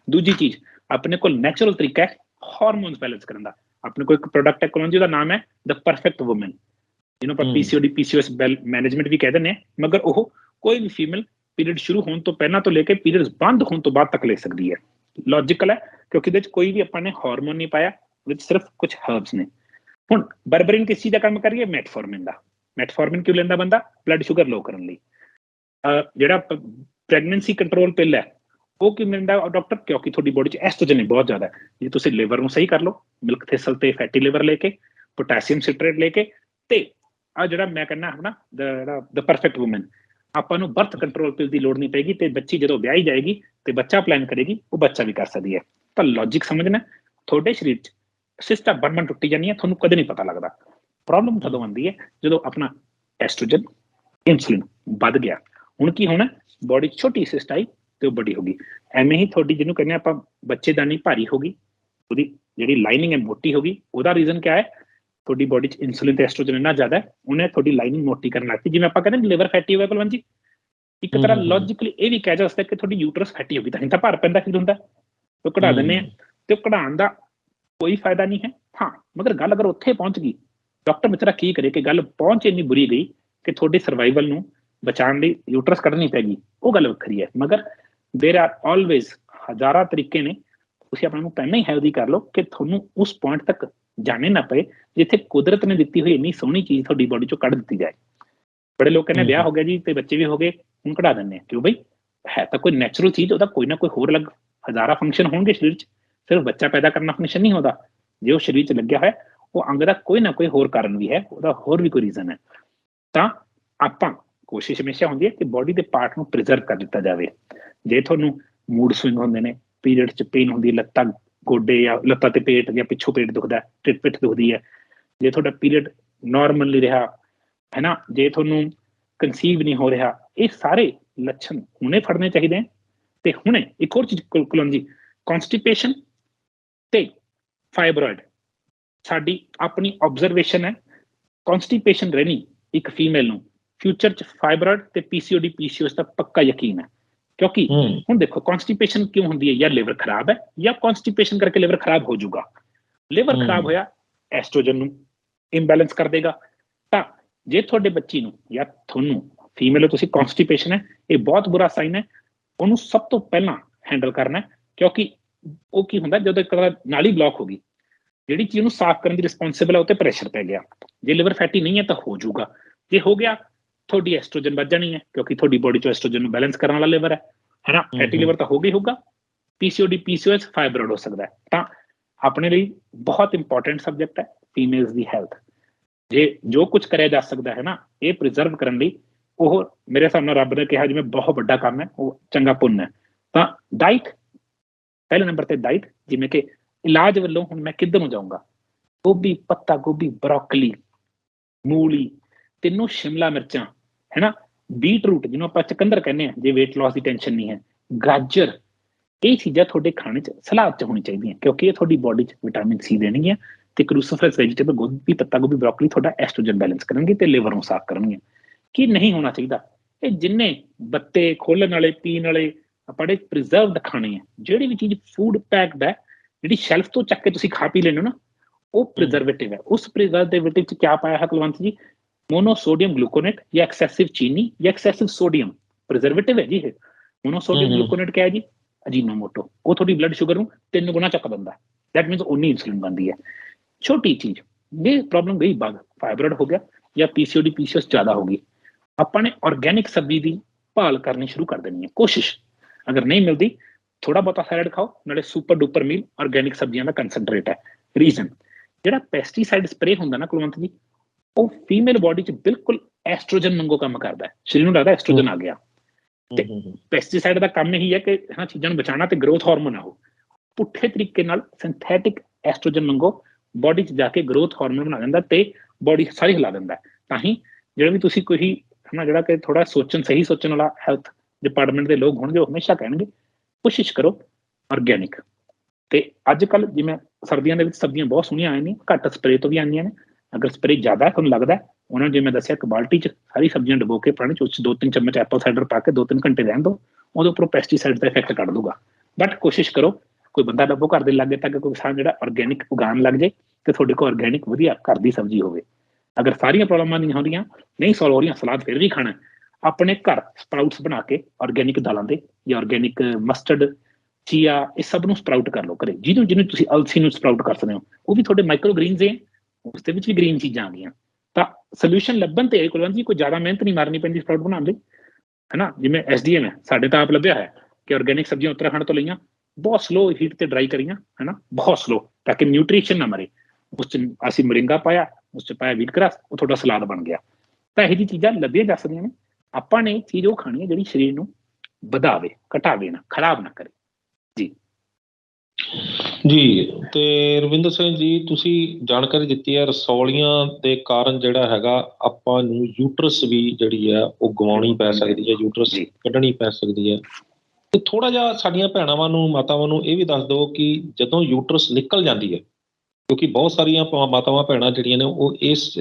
ਦੂਜੀ ਚੀਜ਼ ਆਪਣੇ ਕੋਲ ਨੈਚੁਰਲ ਤਰੀਕਾ ਹੈ ਹਾਰਮੋਨਸ ਬੈਲੈਂਸ ਕਰਨ ਦਾ। ਆਪਣੇ ਕੋਲ ਇੱਕ ਪ੍ਰੋਡਕਟ ਹੈ ਕੁਲਵੰਤ ਜੀ ਉਹਦਾ ਨਾਮ ਹੈ ਦ ਪਰਫੈਕਟ ਔਮਨ ਜਿਹਨੂੰ ਆਪਾਂ। ਪੀਸੀਓਡੀ ਪੀਸੀਓਐਸ ਬੈਲ ਮੈਨੇਜਮੈਂਟ ਵੀ ਕਹਿ ਦਿੰਦੇ ਆ ਮਗਰ ਉਹ ਕੋਈ ਵੀ ਫੀਮੇਲ ਪੀਰੀਅਡ ਸ਼ੁਰੂ ਹੋਣ ਤੋਂ ਪਹਿਲਾਂ ਤੋਂ ਲੈ ਕੇ ਪੀਰੀਅਡਸ ਬੰਦ ਹੋਣ ਤੋਂ ਬਾਅਦ ਤੱਕ ਲੈ ਸਕਦੀ ਹੈ। ਲੌਜੀਕਲ ਹੈ, ਕਿਉਂਕਿ ਇਹਦੇ ਵਿੱਚ ਕੋਈ ਵੀ ਆਪਾਂ ਨੇ ਹਾਰਮੋਨ ਨਹੀਂ ਪਾਇਆ ਵਿੱਚ ਸਿਰਫ ਕੁਝ ਹਰਬਸ ਨੇ। ਹੁਣ ਬਰਬਰਿਨ ਕਿਸ ਚੀਜ਼ ਦਾ ਕੰਮ ਕਰੀਏ? ਮੈਟਫੋਰਮਿਨ ਦਾ। ਮੈਟਫੋਰਮਿਨ ਕਿਉਂ ਲੈਂਦਾ ਬੰਦਾ? ਬਲੱਡ ਸ਼ੂਗਰ ਲੋ ਕਰਨ ਲਈ। ਜਿਹੜਾ ਪ੍ਰੈਗਨੈਂਸੀ ਕੰਟਰੋਲ ਪਿਲ ਹੈ, ਉਹ ਕਿਉਂ ਲੈਂਦਾ ਡਾਕਟਰ ਕਿਉਂਕਿ ਤੁਹਾਡੀ ਬੋਡੀ 'ਚ ਐਸਟ੍ਰੋਜਨ ਬਹੁਤ ਜ਼ਿਆਦਾ ਹੈ। ਜੇ ਤੁਸੀਂ ਲਿਵਰ ਨੂੰ ਸਹੀ ਕਰ ਲਓ ਮਿਲਕ ਥਿਸਲ ਤੇ ਫੈਟੀ ਲਿਵਰ ਲੈ ਕੇ ਪੋਟਾਸ਼ੀਅਮ ਸਿਟਰੇਟ ਲੈ ਕੇ, ਤੇ ਆ ਜਿਹੜਾ ਮੈਂ ਕਹਿੰਦਾ ਹਨਾ ਜਿਹੜਾ ਦ ਪਰਫੈਕਟ ਔਮਨ ਆਪਾਂ ਨੂੰ ਬਰਥ ਕੰਟਰੋਲ ਪਿਲ ਦੀ ਲੋੜ ਨਹੀਂ ਪੈਗੀ ਤੇ ਬੱਚੀ ਜਦੋਂ ਵਿਆਹੀ ਜਾਏਗੀ ਤੇ ਬੱਚਾ ਪਲਾਨ ਕਰੇਗੀ, ਉਹ ਬੱਚਾ ਵੀ ਕਰ ਸਕਦੀ ਹੈ। ਤਾਂ ਲੌਜੀਕ ਸਮਝਣਾ, ਤੁਹਾਡੇ ਸਰੀਰ 'ਚ ਸਿਸਟਾ ਬਣ ਟੁੱਟੀ ਜਾਣੀ ਹੈ, ਤੁਹਾਨੂੰ ਕਦੇ ਨਹੀਂ ਪਤਾ ਲੱਗਦਾ। ਪ੍ਰੋਬਲਮ ਕਦੋਂ ਆਉਂਦੀ ਹੈ? ਜਦੋਂ ਆਪਣਾ ਐਸਟ੍ਰੋਜਨ ਇਨਸੂਲਿਨ ਵੱਧ ਗਿਆ। ਹੁਣ ਕੀ ਹੋਣਾ? ਬੋਡੀ ਛੋਟੀ ਸਿਸਟ ਆਈ ਤੇ ਉਹ ਵੱਡੀ ਹੋ ਗਈ। ਐਵੇਂ ਹੀ ਤੁਹਾਡੀ ਜਿਹਨੂੰ ਕਹਿੰਦੇ ਆਪਾਂ ਬੱਚੇਦਾਨੀ ਭਾਰੀ ਹੋ ਗਈ, ਉਹਦੀ ਜਿਹੜੀ ਲਾਈਨਿੰਗ ਹੈ ਮੋਟੀ ਹੋ ਗਈ, ਉਹਦਾ ਰੀਜ਼ਨ ਕੀ ਹੈ? ਤੁਹਾਡੀ ਬੋਡੀ 'ਚ ਇਨਸੂਲਿਨ ਤੇ ਐਸਟ੍ਰੋਜਨ ਇੰਨਾ ਜ਼ਿਆਦਾ ਹੈ, ਉਹਨੇ ਤੁਹਾਡੀ ਲਾਈਨਿੰਗ ਮੋਟੀ ਕਰਨ ਲੱਗ ਪਈ। ਜਿਵੇਂ ਆਪਾਂ ਕਹਿੰਦੇ ਲਿਵਰ ਫੈਟੀ ਹੋਇਆ ਕੁਲਵੰਤ ਜੀ ਇੱਕ ਤਰ੍ਹਾਂ ਹਮ, ਹਮ, ਹਮ। ਲੌਜੀਕਲੀ ਇਹ ਵੀ ਕਹਿ ਜਾ ਸਕਦਾ ਕਿ ਤੁਹਾਡੀ ਯੂਟਰਸ ਫੈਟੀ ਹੋ ਗਈ ਤਾਂ ਹੀ ਤਾਂ ਭਾਰ ਪੈਂਦਾ ਫਿਰ ਹੁੰਦਾ ਉਹ ਕਢਾ ਦਿੰਦੇ ਆ ਤੇ ਉਹ ਕਢਾਉਣ ਦਾ ਕੋਈ ਫਾਇਦਾ ਨਹੀਂ ਹੈ ਹਾਂ ਮਗਰ ਗੱਲ ਅਗਰ ਉੱਥੇ ਪਹੁੰਚ ਗਈ ਡਾਕਟਰ ਵਿਚਾਰਾ ਕੀ ਕਰੇ ਕਿ ਗੱਲ ਪਹੁੰਚ ਇੰਨੀ ਬੁਰੀ ਗਈ ਕਿ ਤੁਹਾਡੇ ਸਰਵਾਈਵਲ ਨੂੰ ਬਚਾਉਣ ਲਈ ਯੂਟਰਸ ਕੱਢਣੀ ਪੈਗੀ ਉਹ ਗੱਲ ਵੱਖਰੀ ਹੈ ਮਗਰ देयर ਆਰ ਆਲਵੇਜ਼ ਹਜ਼ਾਰਾਂ ਤਰੀਕੇ ਨੇ ਤੁਸੀਂ ਆਪਣੇ ਨੂੰ ਪਹਿਲਾਂ ਹੀ ਹੈਲਦੀ ਕਰ ਲਓ ਕਿ ਤੁਹਾਨੂੰ ਉਸ ਪੁਆਇੰਟ ਤੱਕ ਜਾਣੇ ਨਾ ਪਏ ਜਿੱਥੇ ਕੁਦਰਤ ਨੇ ਦਿੱਤੀ ਹੋਈ ਇੰਨੀ ਸੋਹਣੀ ਚੀਜ਼ ਤੁਹਾਡੀ ਬੋਡੀ ਚੋਂ ਕੱਢ ਦਿੱਤੀ ਜਾਏ ਬੜੇ ਲੋਕ ਕਹਿੰਦੇ ਹਮ। ਵਿਆਹ ਹੋ ਗਿਆ ਜੀ ਤੇ ਬੱਚੇ ਵੀ ਹੋ ਗਏ ਹੁਣ ਕਢਾ ਆ ਕਿਉਂ ਬਈ? ਹੈ ਤਾਂ ਕੋਈ ਨੈਚੁਰਲ ਚੀਜ਼ ਉਹਦਾ ਕੋਈ ਨਾ ਕੋਈ ਹੋਰ ਲੱਗ ਹਜ਼ਾਰਾਂ ਫੰਕਸ਼ਨ ਹੋਣਗੇ ਸਰੀਰ 'ਚ। ਸਿਰਫ ਬੱਚਾ ਪੈਦਾ ਕਰਨਾ ਫੰਕਸ਼ਨ ਨਹੀਂ ਹੁੰਦਾ। ਜੇ ਉਹ ਸਰੀਰ 'ਚ ਲੱਗਿਆ ਹੋਇਆ ਉਹ ਅੰਗ ਦਾ ਕੋਈ ਨਾ ਕੋਈ ਹੋਰ ਕਾਰਨ ਵੀ ਹੈ ਉਹਦਾ ਹੋਰ ਵੀ ਕੋਈ ਰੀਜ਼ਨ ਹੈ। ਤਾਂ ਆਪਾਂ ਕੋਸ਼ਿਸ਼ ਹਮੇਸ਼ਾ ਹੁੰਦੀ ਹੈ ਕਿ ਬਾਡੀ ਦੇ ਪਾਰਟ ਨੂੰ ਪ੍ਰੀਜ਼ਰਵ ਕਰ ਦਿੱਤਾ ਜਾਵੇ। ਜੇ ਤੁਹਾਨੂੰ ਮੂਡ ਸਵਿੰਗ ਹੁੰਦੇ ਨੇ ਪੀਰੀਅਡ 'ਚ ਪੇਨ ਹੁੰਦੀ ਹੈ ਲੱਤਾਂ ਗੋਡੇ ਜਾਂ ਲੱਤਾਂ ਤੇ ਪੇਟ ਜਾਂ ਪਿੱਛੋਂ ਪੇਟ ਦੁਖਦਾ ਹੈ ਟਿੱਟ ਪਿੱਠ ਦੁਖਦੀ ਹੈ। ਜੇ ਤੁਹਾਡਾ ਪੀਰੀਅਡ ਨਾਰਮਲ ਰਿਹਾ ਹੈ ਨਾ ਜੇ ਤੁਹਾਨੂੰ ਕਨਸੀਵ ਨਹੀਂ ਹੋ ਰਿਹਾ ਇਹ ਸਾਰੇ ਲੱਛਣ ਹੁਣੇ ਫੜਨੇ ਚਾਹੀਦੇ ਤੇ ਹੁਣੇ ਇੱਕ ਹੋਰ ਚੀਜ਼ ਕੁਲ- ਕੁਲਮ ਜੀ ਕਨਸਟੀਪੇਸ਼ਨ ਤੇ ਫਾਈਬਰੋਇਡ ਸਾਡੀ ਆਪਣੀ ਆਬਜ਼ਰਵੇਸ਼ਨ ਹੈ ਕਨਸਟੀਪੇਸ਼ਨ ਰਹਿਣੀ ਇੱਕ ਫੀਮੇਲ ਨੂੰ। ਫਿਊਚਰ ਚ ਫਾਈਬਰੋਇਡ ਤੇ ਪੀਸੀਓਡੀ ਪੀਸੀਓਐਸ ਦਾ ਪੱਕਾ ਯਕੀਨ ਹੈ। ਕਿਉਂਕਿ ਹੁਣ ਦੇਖੋ ਕਨਸਟੀਪੇਸ਼ਨ ਕਿਉਂ ਹੁੰਦੀ ਹੈ? ਜਾਂ ਲਿਵਰ ਖਰਾਬ ਹੈ ਜਾਂ ਕਨਸਟੀਪੇਸ਼ਨ ਕਰਕੇ ਲਿਵਰ ਖਰਾਬ ਹੋ ਜਾਊਗਾ। ਲਿਵਰ। ਖਰਾਬ ਹੋਇਆ ਐਸਟ੍ਰੋਜਨ ਨੂੰ ਇੰਬੈਲੈਂਸ ਕਰ ਦੇਗਾ। ਜੇ ਤੁਹਾਡੇ ਬੱਚੀ ਨੂੰ ਜਾਂ ਤੁਹਾਨੂੰ ਫੀਮੇਲ ਤੁਸੀਂ ਕਨਸਟੀਪੇਸ਼ਨ ਹੈ ਇਹ ਬਹੁਤ ਬੁਰਾ ਸਾਈਨ ਹੈ ਉਹਨੂੰ ਸਭ ਤੋਂ ਪਹਿਲਾਂ ਹੈਂਡਲ ਕਰਨਾ ਕਿਉਂਕਿ ਉਹ ਕੀ ਹੁੰਦਾ ਜਦੋਂ ਇੱਕ ਵਾਰ ਨਾਲੀ ਬਲੌਕ ਹੋ ਗਈ ਜਿਹੜੀ ਚੀਜ਼ ਨੂੰ ਸਾਫ਼ ਕਰਨ ਦੀ ਰਿਸਪੌਂਸਿਬਲ ਹੈ ਉਹ ਤੇ ਪ੍ਰੈਸ਼ਰ ਪੈ ਗਿਆ। ਜੇ ਲਿਵਰ ਫੈਟੀ ਨਹੀਂ ਹੈ ਤਾਂ ਹੋ ਜਾਊਗਾ। ਜੇ ਹੋ ਗਿਆ ਤੁਹਾਡੀ ਐਸਟ੍ਰੋਜਨ ਵੱਧ ਜਾਣੀ ਹੈ ਕਿਉਂਕਿ ਤੁਹਾਡੀ ਬੋਡੀ ਚੋਂ ਐਸਟ੍ਰੋਜਨ ਨੂੰ ਬੈਲੈਂਸ ਕਰਨ ਵਾਲਾ ਲਿਵਰ ਹੈ ਹੈਨਾ? ਫੈਟੀ। ਲਿਵਰ ਤਾਂ ਹੋ ਗਈ ਹੋਊਗਾ ਪੀਸੀਓਡੀ ਪੀਸੀਓਐਸ ਫਾਈਬਰੋਇਡ ਹੋ ਸਕਦਾ ਹੈ। ਤਾਂ ਆਪਣੇ ਲਈ ਬਹੁਤ ਇੰਪੋਰਟੈਂਟ ਸਬਜੈਕਟ ਹੈ ਫੀਮੇਲਸ ਦੀ ਹੈਲਥ ਜੇ ਜੋ ਕੁਝ ਕਰਿਆ ਜਾ ਸਕਦਾ ਹੈ ਨਾ, ਇਹ ਪ੍ਰੀਜ਼ਰਵ ਕਰਨ ਲਈ ਉਹ ਮੇਰੇ ਹਿਸਾਬ ਨਾਲ ਰੱਬ ਨੇ ਕਿਹਾ ਜਿਵੇਂ ਬਹੁਤ ਵੱਡਾ ਕੰਮ ਹੈ, ਉਹ ਚੰਗਾ ਪੁੰਨ ਹੈ। ਤਾਂ ਡਾਈਟ ਪਹਿਲੇ ਨੰਬਰ ਤੇ ਡਾਈਟ ਜਿਵੇਂ ਕਿ ਇਲਾਜ ਵੱਲੋਂ ਹੁਣ ਮੈਂ ਕਿੱਧਰ ਨੂੰ ਜਾਊਂਗਾ? ਗੋਭੀ, ਪੱਤਾ, ਗੋਭੀ, ਬਰੋਕਲੀ, ਮੂਲੀ, ਤਿੰਨੋਂ ਸ਼ਿਮਲਾ ਮਿਰਚਾਂ ਹੈਨਾ ਬੀਟਰੂਟ ਜਿਹਨੂੰ ਆਪਾਂ ਚਕੰਦਰ ਕਹਿੰਦੇ ਆ ਜੇ weight loss ਦੀ ਟੈਨਸ਼ਨ ਨਹੀਂ ਹੈ। ਗਾਜਰ, ਇਹ ਚੀਜ਼ਾਂ ਤੁਹਾਡੇ ਖਾਣੇ 'ਚ ਸਲਾਦ 'ਚ ਹੋਣੀ ਚਾਹੀਦੀਆਂ, ਕਿਉਂਕਿ ਇਹ ਤੁਹਾਡੀ ਬਾਡੀ 'ਚ ਵਿਟਾਮਿਨ ਸੀ ਦੇਣਗੀਆਂ। ਤੇ ਕ੍ਰੂਸੀਫਰਸ ਵੈਜੀਟੇਬਲ ਗੋਭੀ ਪੱਤਾ ਗੋਭੀ ਬਰੋਕਲੀ ਤੁਹਾਡਾ ਐਸਟ੍ਰੋਜਨ ਬੈਲੈਂਸ ਕਰਨਗੇ ਤੇ ਲਿਵਰ ਨੂੰ ਸਾਫ਼ ਕਰਨਗੇ। ਕੀ ਨਹੀਂ ਹੋਣਾ ਚਾਹੀਦਾ? ਇਹ ਜਿੰਨੇ ਬੱਤੇ ਖੋਲਣ ਵਾਲੇ ਪੀਣ ਵਾਲੇ ਆਪਣੇ ਪ੍ਰੀਜ਼ਰਵਡ ਖਾਣੇ ਆ ਜਿਹੜੀ ਵੀ ਚੀਜ਼ ਫੂਡ ਪੈਕਡ ਹੈ ਜਿਹੜੀ ਸ਼ੈਲਫ ਤੋਂ ਚੱਕ ਕੇ ਤੁਸੀਂ ਖਾ ਪੀ ਹੋ ਨਾ ਉਹ ਪ੍ਰੀਜ਼ਰਵੇਟਿਵ ਹੈ। ਉਸ ਪ੍ਰੀਜ਼ਰਵੇਟਿਵ ਚ ਕੀ ਪਾਇਆ ਹੈ ਕੁਲਵੰਤ ਜੀ? ਮੋਨੋਸੋਡੀਅਮ ਗਲੂਕੋਨੇਟ ਜਾਂ ਐਕਸੈਸਿਵ ਚੀਨੀ ਜਾਂ ਐਕਸੈਸਿਵ ਸੋਡੀਅਮ ਪ੍ਰੀਜ਼ਰਵੇਟਿਵ ਹੈ ਜੀ ਇਹ। ਮੋਨੋਸੋਡੀਅਮ। ਗਲੂਕੋਨੇਟ ਕਿਹਾ ਜੀ? ਅਜੀਨੋਮੋਟੋ। ਉਹ ਤੁਹਾਡੀ ਬਲੱਡ ਸ਼ੂਗਰ ਨੂੰ ਤਿੰਨ ਗੁਣਾ ਚੱਕ ਦਿੰਦਾ। ਦੈਟ ਮੀਨਸ ਉਨੀ ਇਨਸੂਲਿਨ ਬਣਦੀ ਹੈ। ਛੋਟੀ ਚੀਜ਼ ਇਹ ਪ੍ਰੋਬਲਮ ਗਈ ਬਾਗ ਫਾਈਬਰੋਇਡ ਹੋ ਗਿਆ ਜਾਂ ਪੀਸੀਓਡੀ ਪੀਸੀਓਐਸ ਜ਼ਿਆਦਾ ਹੋ ਗਈ ਆਪਾਂ ਨੇ ਆਰਗੇਨਿਕ ਸਬਜ਼ੀ ਦੀ ਭਾਲ ਕਰਨੀ ਸ਼ੁਰੂ ਕਰ ਦੇਣੀ ਹੈ ਕੋਸ਼ਿਸ਼ ਅਗਰ ਨਹੀਂ ਮਿਲਦੀ ਥੋੜਾ ਬਹੁਤਾ ਸੈਲਡ ਖਾਓ ਨਾਲੇ ਸੁਪਰ ਡੂਪਰ ਮੀਲ ਆਰਗੇਨਿਕ ਸਬਜ਼ੀਆਂ ਦਾ ਕਨਸੈਂਟਰੇਟ ਹੈ ਰੀਜ਼ਨ ਜਿਹੜਾ ਪੈਸਟੀਸਾਈਡ ਸਪਰੇ ਹੁੰਦਾ ਨਾ ਕੁਲਵੰਤ ਜੀ ਉਹ ਫੀਮੇਲ ਬਾਡੀ 'ਚ ਬਿਲਕੁਲ ਐਸਟ੍ਰੋਜਨ ਵਾਂਗੂ ਕੰਮ ਕਰਦਾ ਹੈ ਸਰੀਰ ਨੂੰ ਲੱਗਦਾ ਐਸਟ੍ਰੋਜਨ ਆ ਗਿਆ ਤੇ- ਪੈਸਟੀਸਾਈਡ ਦਾ ਕੰਮ ਇਹੀ ਹੈ ਕਿ ਇਹਨਾਂ ਚੀਜ਼ਾਂ ਨੂੰ ਬਚਾਉਣਾ ਤੇ ਗਰੋਥ ਹਾਰਮੋਨ ਆ ਉਹ ਪੁੱਠੇ ਤਰੀਕੇ ਨਾਲ ਸਿੰਥੈਟਿਕ ਐਸਟ੍ਰੋਜਨ ਵਾਂਗੂ ਬਾਡੀ 'ਚ ਜਾ ਕੇ ਗਰੋਥ ਹਾਰਮੋਨ ਬਣਾ ਦਿੰਦਾ ਤੇ ਬਾਡੀ ਸਾਰੀ ਹਿਲਾ ਦਿੰਦਾ ਤਾਂ ਹੀ ਜਿਹੜਾ ਵੀ ਤੁਸੀਂ ਕੋਈ ਹਨਾ ਜਿਹੜਾ ਕਿ ਥੋੜਾ ਸੋਚਣ, ਸਹੀ ਸੋਚਣ ਵਾਲਾ ਹੈਲਥ ਡਿਪਾਰਟਮੈਂਟ ਦੇ ਲੋਕ ਹੋਣਗੇ, ਉਹ ਹਮੇਸ਼ਾ ਕਹਿਣਗੇ, ਕੋਸ਼ਿਸ਼ ਕਰੋ ਆਰਗੇਨਿਕ ਤੇ ਅੱਜ ਕੱਲ ਜਿਵੇਂ ਸਰਦੀਆਂ ਦੇ ਵਿੱਚ ਸਬਜ਼ੀਆਂ ਬਹੁਤ ਸੋਹਣੀਆਂ ਆਏ ਨੇ, ਘੱਟ ਸਪਰੇ ਤੋਂ ਵੀ ਆਉਂਦੀਆਂ ਨੇ। ਅਗਰ ਸਪਰੇ ਜ਼ਿਆਦਾ ਤੁਹਾਨੂੰ ਲੱਗਦਾ ਉਹਨਾਂ ਨੂੰ ਜਿਵੇਂ ਦੱਸਿਆ ਇੱਕ ਬਾਲਟੀ 'ਚ ਸਾਰੀ ਸਬਜ਼ੀਆਂ ਡੁਬੋ ਕੇ ਪਾਣੀ 'ਚ ਉਸ 'ਚ ਦੋ ਤਿੰਨ ਚਮਚ ਐਪਲ ਸਾਈਡਰ ਪਾ ਕੇ ਦੋ ਤਿੰਨ ਘੰਟੇ ਰਹਿਣ ਦਿਓ, ਉਹਦੇ ਉੱਪਰੋਂ ਪੈਸਟੀਸਾਈਡ ਦਾ ਇਫੈਕਟ ਕੱਢ ਦੂਗਾ ਬਟ ਕੋਸ਼ਿਸ਼ ਕਰੋ ਕੋਈ ਬੰਦਾ ਲੱਭੋ ਘਰ ਦੇ ਲਾਗੇ ਤੱਕ ਕੋਈ ਕਿਸਾਨ ਜਿਹੜਾ ਆਰਗੇਨਿਕ ਉਗਾਉਣ ਲੱਗ ਜੇ ਤੇ ਤੁਹਾਡੇ ਕੋਲ ਆਰਗੇਨਿਕ ਵਧੀਆ ਘਰ ਦੀ ਸਬਜ਼ੀ ਹੋਵੇ। ਅਗਰ ਸਾਰੀਆਂ ਪ੍ਰੋਬਲਮਾਂ ਨਹੀਂ ਹੁੰਦੀਆਂ, ਨਹੀਂ ਸੋਲਵ ਹੋ ਰਹੀਆਂ, ਸਲਾਦ ਫਿਰ ਵੀ ਖਾਣਾ ਆਪਣੇ ਘਰ ਸਪਰਾਊਟਸ ਬਣਾ ਕੇ ਆਰਗੇਨਿਕ ਦਾਲਾਂ ਦੇ ਜਾਂ ਆਰਗੇਨਿਕ ਮਸਟਰਡ ਚੀਆ ਇਹ ਸਭ ਨੂੰ ਸਪਰਾਊਟ ਕਰ ਲਓ ਘਰੇ। ਜਿਹਨੂੰ ਜਿਹਨੂੰ ਤੁਸੀਂ ਅਲਸੀ ਨੂੰ ਸਪਰਾਊਟ ਕਰ ਸਕਦੇ ਹੋ, ਉਹ ਵੀ ਤੁਹਾਡੇ ਮਾਈਕਰੋ ਗ੍ਰੀਨਸ ਹੈ ਉਸ ਦੇ ਵਿੱਚ ਵੀ ਗ੍ਰੀਨ ਚੀਜ਼ਾਂ ਆ ਗਈਆਂ। ਤਾਂ ਸੋਲੂਸ਼ਨ ਲੱਭਣ ਤੇ ਕੁਲਵੰਤ ਜੀ, ਕੋਈ ਜ਼ਿਆਦਾ ਮਿਹਨਤ ਨਹੀਂ ਮਾਰਨੀ ਪੈਂਦੀ ਸਪਰਾਊਟ ਬਣਾਉਣ ਲਈ ਹੈਨਾ? ਜਿਵੇਂ ਐਸਡੀਐਮ ਹੈ, ਸਾਡੇ ਤਾਂ ਆਪ ਲੱਭਿਆ ਹੈ ਕਿ ਆਰਗੇਨਿਕ ਸਬਜ਼ੀਆਂ ਉੱਤਰਾਖੰਡ ਤੋਂ ਲਈਆਂ ਬਹੁਤ ਸਲੋ ਹੀਟ ਤੇ ਡਰਾਈ ਕਰੀਆਂ ਹੈਨਾ? ਬਹੁਤ ਸਲੋ ਤਾਂ ਕਿ ਨਿਊਟ੍ਰੀਸ਼ਨ ਨਾ ਮਰੇ। ਉਸ ਚ ਅਸੀਂ ਮੋਰਿੰਗਾ ਪਾਇਆ ਉਸ ਚ ਪਾਇਆ ਵੀਟ ਗ੍ਰਾਸ ਉਹ ਤੁਹਾਡਾ ਸਲਾਦ ਬਣ ਗਿਆ। ਤਾਂ ਇਹ ਜੀ ਚੀਜ਼ਾਂ ਲੱਭੀਆਂ ਜਾ ਸਕਦੀਆਂ ਨੇ। ਆਪਾਂ ਨੇ ਚੀਜ਼ ਉਹ ਖਾਣੀ ਹੈ ਜਿਹੜੀ ਸਰੀਰ ਨੂੰ ਵਧਾਵੇ ਘਟਾਵੇ ਨਾ ਖਰਾਬ ਨਾ ਕਰੇ। ਜੀ। ਤੇ ਰਵਿੰਦਰ ਸਿੰਘ ਜੀ ਤੁਸੀਂ ਜਾਣਕਾਰੀ ਦਿੱਤੀ ਹੈ ਰਸੌਲੀਆਂ ਦੇ ਕਾਰਨ ਜਿਹੜਾ ਹੈਗਾ ਆਪਾਂ ਨੂੰ ਯੂਟਰਸ ਵੀ ਜਿਹੜੀ ਹੈ ਉਹ ਗਵਾਉਣੀ ਪੈ ਸਕਦੀ ਹੈ ਯੂਟਰਸ ਜੀ। ਕੱਢਣੀ ਪੈ ਸਕਦੀ ਹੈ। ਤੇ ਥੋੜਾ ਜਿਹਾ ਸਾਡੀਆਂ ਭੈਣਾਂ ਨੂੰ ਮਾਤਾਵਾਂ ਨੂੰ ਇਹ ਵੀ ਦੱਸ ਦਿਓ ਕਿ ਜਦੋਂ ਯੂਟਰਸ ਨਿਕਲ ਜਾਂਦੀ ਹੈ ਕਿਉਂਕਿ ਬਹੁਤ ਸਾਰੀਆਂ ਮਾਤਾਵਾਂ ਭੈਣਾਂ ਜਿਹੜੀਆਂ ਨੇ ਉਹ ਇਸ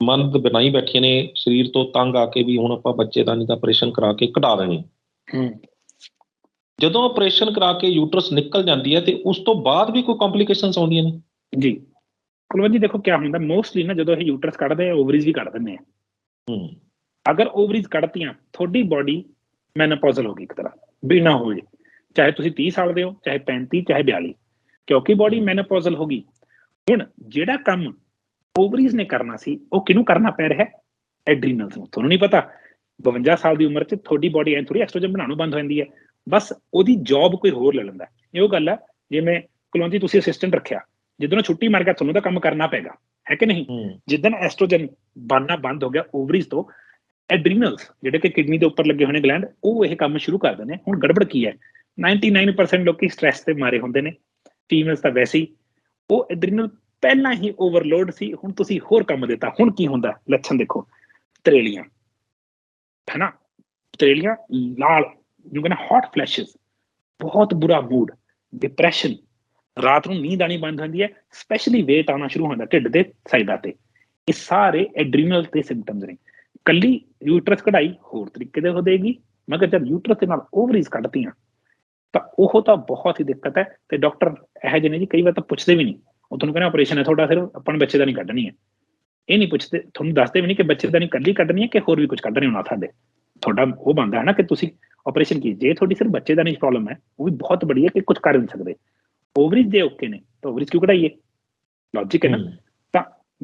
ਮਨ ਬਣਾਈ ਬੈਠੀਆਂ ਨੇ ਸਰੀਰ ਤੋਂ ਤੰਗ ਆ ਕੇ ਵੀ ਹੁਣ ਆਪਾਂ ਬੱਚੇ ਦਾ ਨਹੀਂ ਤਾਂ ਆਪਰੇਸ਼ਨ ਕਰਾ ਕੇ ਕਢਾ ਦੇਣੀ ਹੂੰ। ਜਦੋਂ ਆਪਰੇਸ਼ਨ ਕਰਾ ਕੇ ਯੂਟਰਸ ਨਿਕਲ ਜਾਂਦੀ ਹੈ ਤੇ ਉਸ ਤੋਂ ਬਾਅਦ ਵੀ ਕੋਈ ਕੰਪਲਿਕੇਸ਼ਨਸ ਆਉਂਦੀਆਂ ਨੇ। ਜੀ। ਕੁਲਵੰਤ ਜੀ ਦੇਖੋ ਕੀ ਹੁੰਦਾ ਮੋਸਟਲੀ ਨਾ ਜਦੋਂ ਇਹ ਯੂਟਰਸ ਕੱਢਦੇ ਆ ਓਵਰੀਜ਼ ਵੀ ਕੱਢ ਦਿੰਦੇ ਆ ਹੂੰ। ਅਗਰ ਓਵਰੀਜ਼ ਕੱਢਤੀਆਂ ਤੁਹਾਡੀ ਬਾਡੀ ਮੈਨੋਪੌਜ਼ਲ ਹੋ ਗਈ ਇੱਕ ਤਰ੍ਹਾਂ ਬਿਨਾ ਹੋਏ ਚਾਹੇ ਤੁਸੀਂ 30 ਸਾਲ ਦੇ ਹੋ ਚਾਹੇ 35 ਚਾਹੇ 42 ਕਿਉਂਕਿ ਬਾਡੀ ਮੈਨੋਪੌਜ਼ਲ ਹੋ ਗਈ। ਹੁਣ ਜਿਹੜਾ ਕੰਮ ਓਵਰੀਜ਼ ਨੇ ਕਰਨਾ ਸੀ ਉਹ ਕਿਹਨੂੰ ਕਰਨਾ ਪੈ ਰਿਹਾ? ਐਡਰੀਨਲਸ ਨੂੰ। ਤੁਹਾਨੂੰ ਨਹੀਂ ਪਤਾ 52 ਸਾਲ ਦੀ ਉਮਰ 'ਚ ਤੁਹਾਡੀ ਬਾਡੀ ਐਂ ਥੋੜੀ ਐਸਟ੍ਰੋਜਨ ਬਣਾਉਣੋਂ ਬੰਦ ਹੋ ਜਾਂਦੀ ਹੈ। ਬਸ ਉਹਦੀ ਜੌਬ ਕੋਈ ਹੋਰ ਲੈ ਲੈਂਦਾ। ਇਹ ਉਹ ਗੱਲ ਹੈ ਜਿਵੇਂ ਕੁਲਵੰਤੀ ਤੁਸੀਂ ਅਸਿਸਟੈਂਟ ਰੱਖਿਆ ਉਹ ਛੁੱਟੀ ਮਾਰ ਗਿਆ ਤੁਹਾਨੂੰ ਤਾਂ ਕੰਮ ਕਰਨਾ ਪੈਗਾ ਹੈ ਕਿ ਨਹੀਂ? ਹੂੰ। ਜਿੱਦਣ ਐਸਟ੍ਰੋਜਨ ਬਣਨਾ ਬੰਦ ਹੋ ਗਿਆ ਓਵਰੀਜ਼ ਤੋਂ ਐਡਰੀਨਲਸ ਜਿਹੜੇ ਕਿ ਕਿਡਨੀ ਦੇ ਉੱਪਰ ਲੱਗੇ ਹੋਏ ਨੇ ਗਲੈਂਡ ਉਹ ਇਹ ਕੰਮ ਸ਼ੁਰੂ ਕਰ ਦਿੰਦੇ ਨੇ ਹੁਣ ਗੜਬੜ ਕੀ ਹੈ? 99% ਲੋਕੀ ਸਟ੍ਰੈਸ ਤੇ ਮਾਰੇ ਹੁੰਦੇ ਨੇ। ਫੀਮੇਲਸ ਤਾਂ ਵੈਸੇ ਹੀ। ਉਹ ਐਡਰੀਨਲ ਪਹਿਲਾਂ ਹੀ ਓਵਰਲੋਡ ਸੀ। ਹੁਣ ਤੁਸੀਂ ਹੋਰ ਕੰਮ ਦਿੱਤਾ। ਹੁਣ ਕੀ ਹੁੰਦਾ? ਲੱਛਣ ਦੇਖੋ। ਤਰੇਲੀਆਂ। ਹੈਨਾ? ਤਰੇਲੀਆਂ ਲਾਲ ਯੂ ਕੈਨ ਹੌਟ ਫਲੈਸ਼ਸ ਬਹੁਤ ਬੁਰਾ ਮੂਡ ਡਿਪਰੈਸ਼ਨ ਰਾਤ ਨੂੰ ਨੀਂਦ ਆਣੀ ਬੰਦ ਹੁੰਦੀ ਹੈ। ਸਪੈਸ਼ਲੀ weight ਆਉਣਾ ਸ਼ੁਰੂ ਹੁੰਦਾ ਢਿੱਡ ਦੇ ਸਾਈਡਾਂ ਤੇ। ਇਹ ਸਾਰੇ ਐਡਰੀਨਲ ਦੇ ਸਿੰਪਟਮਸ ਨੇ। ਕੱਲੀ ਯੂਟਰਸ ਕਢਾਈ ਹੋਰ ਤਰੀਕੇ ਦੇ ਹੋ ਦੇਗੀ। ਮਗਰ ਜਦ ਯੂਟਰਸ ਦੇ ਨਾਲ ਓਵਰੀਜ਼ ਕੱਢਤੀਆਂ, ਤਾਂ ਉਹ ਤਾਂ ਬਹੁਤ ਹੀ ਦਿੱਕਤ ਹੈ ਤੇ ਡਾਕਟਰ ਇਹ ਜਿਹੇ ਨੇ ਜੀ, ਕਈ ਵਾਰ ਤਾਂ ਪੁੱਛਦੇ ਵੀ ਨਹੀਂ। ਉਹ ਤੁਹਾਨੂੰ ਕਹਿੰਦਾ ਆਪਰੇਸ਼ਨ ਹੈ ਤੁਹਾਡਾ ਸਿਰਫ ਆਪਾਂ ਬੱਚੇ ਦਾ ਨਹੀਂ ਕੱਢਣੀ ਹੈ। ਇਹ ਨਹੀਂ ਪੁੱਛਦੇ, ਤੁਹਾਨੂੰ ਦੱਸਦੇ ਵੀ ਨਹੀਂ ਕਿ ਬੱਚੇ ਦਾ ਨਹੀਂ ਕੱਢੀ ਕੱਢਣੀ ਹੈ ਕਿ ਹੋਰ ਵੀ ਕੁਝ ਕੱਢਣੀ ਹੋਣਾ ਸਾਡੇ। ਤੁਹਾਡਾ ਉਹ ਬੰਦਾ ਹੈ ਨਾ ਕਿ ਤੁਸੀਂ ਆਪਰੇਸ਼ਨ ਕੀ ਜੇ ਤੁਹਾਡੀ ਸਿਰਫ ਬੱਚੇ ਦਾ ਨਹੀਂ ਪ੍ਰੋਬਲਮ ਹੈ, ਉਹ ਵੀ ਬਹੁਤ ਬੜੀ ਹੈ ਕਿ ਕੁਝ ਕਰ ਨਹੀਂ ਸਕਦੇ। ਓਵਰੀਜ ਦੇ ਓਕੇ ਨੇ, ਤਾਂ ਓਵਰੀਜ ਕਿਉਂ ਕਢਾਈਏ? ਲੌਜੀਕ ਹੈ ਨਾ।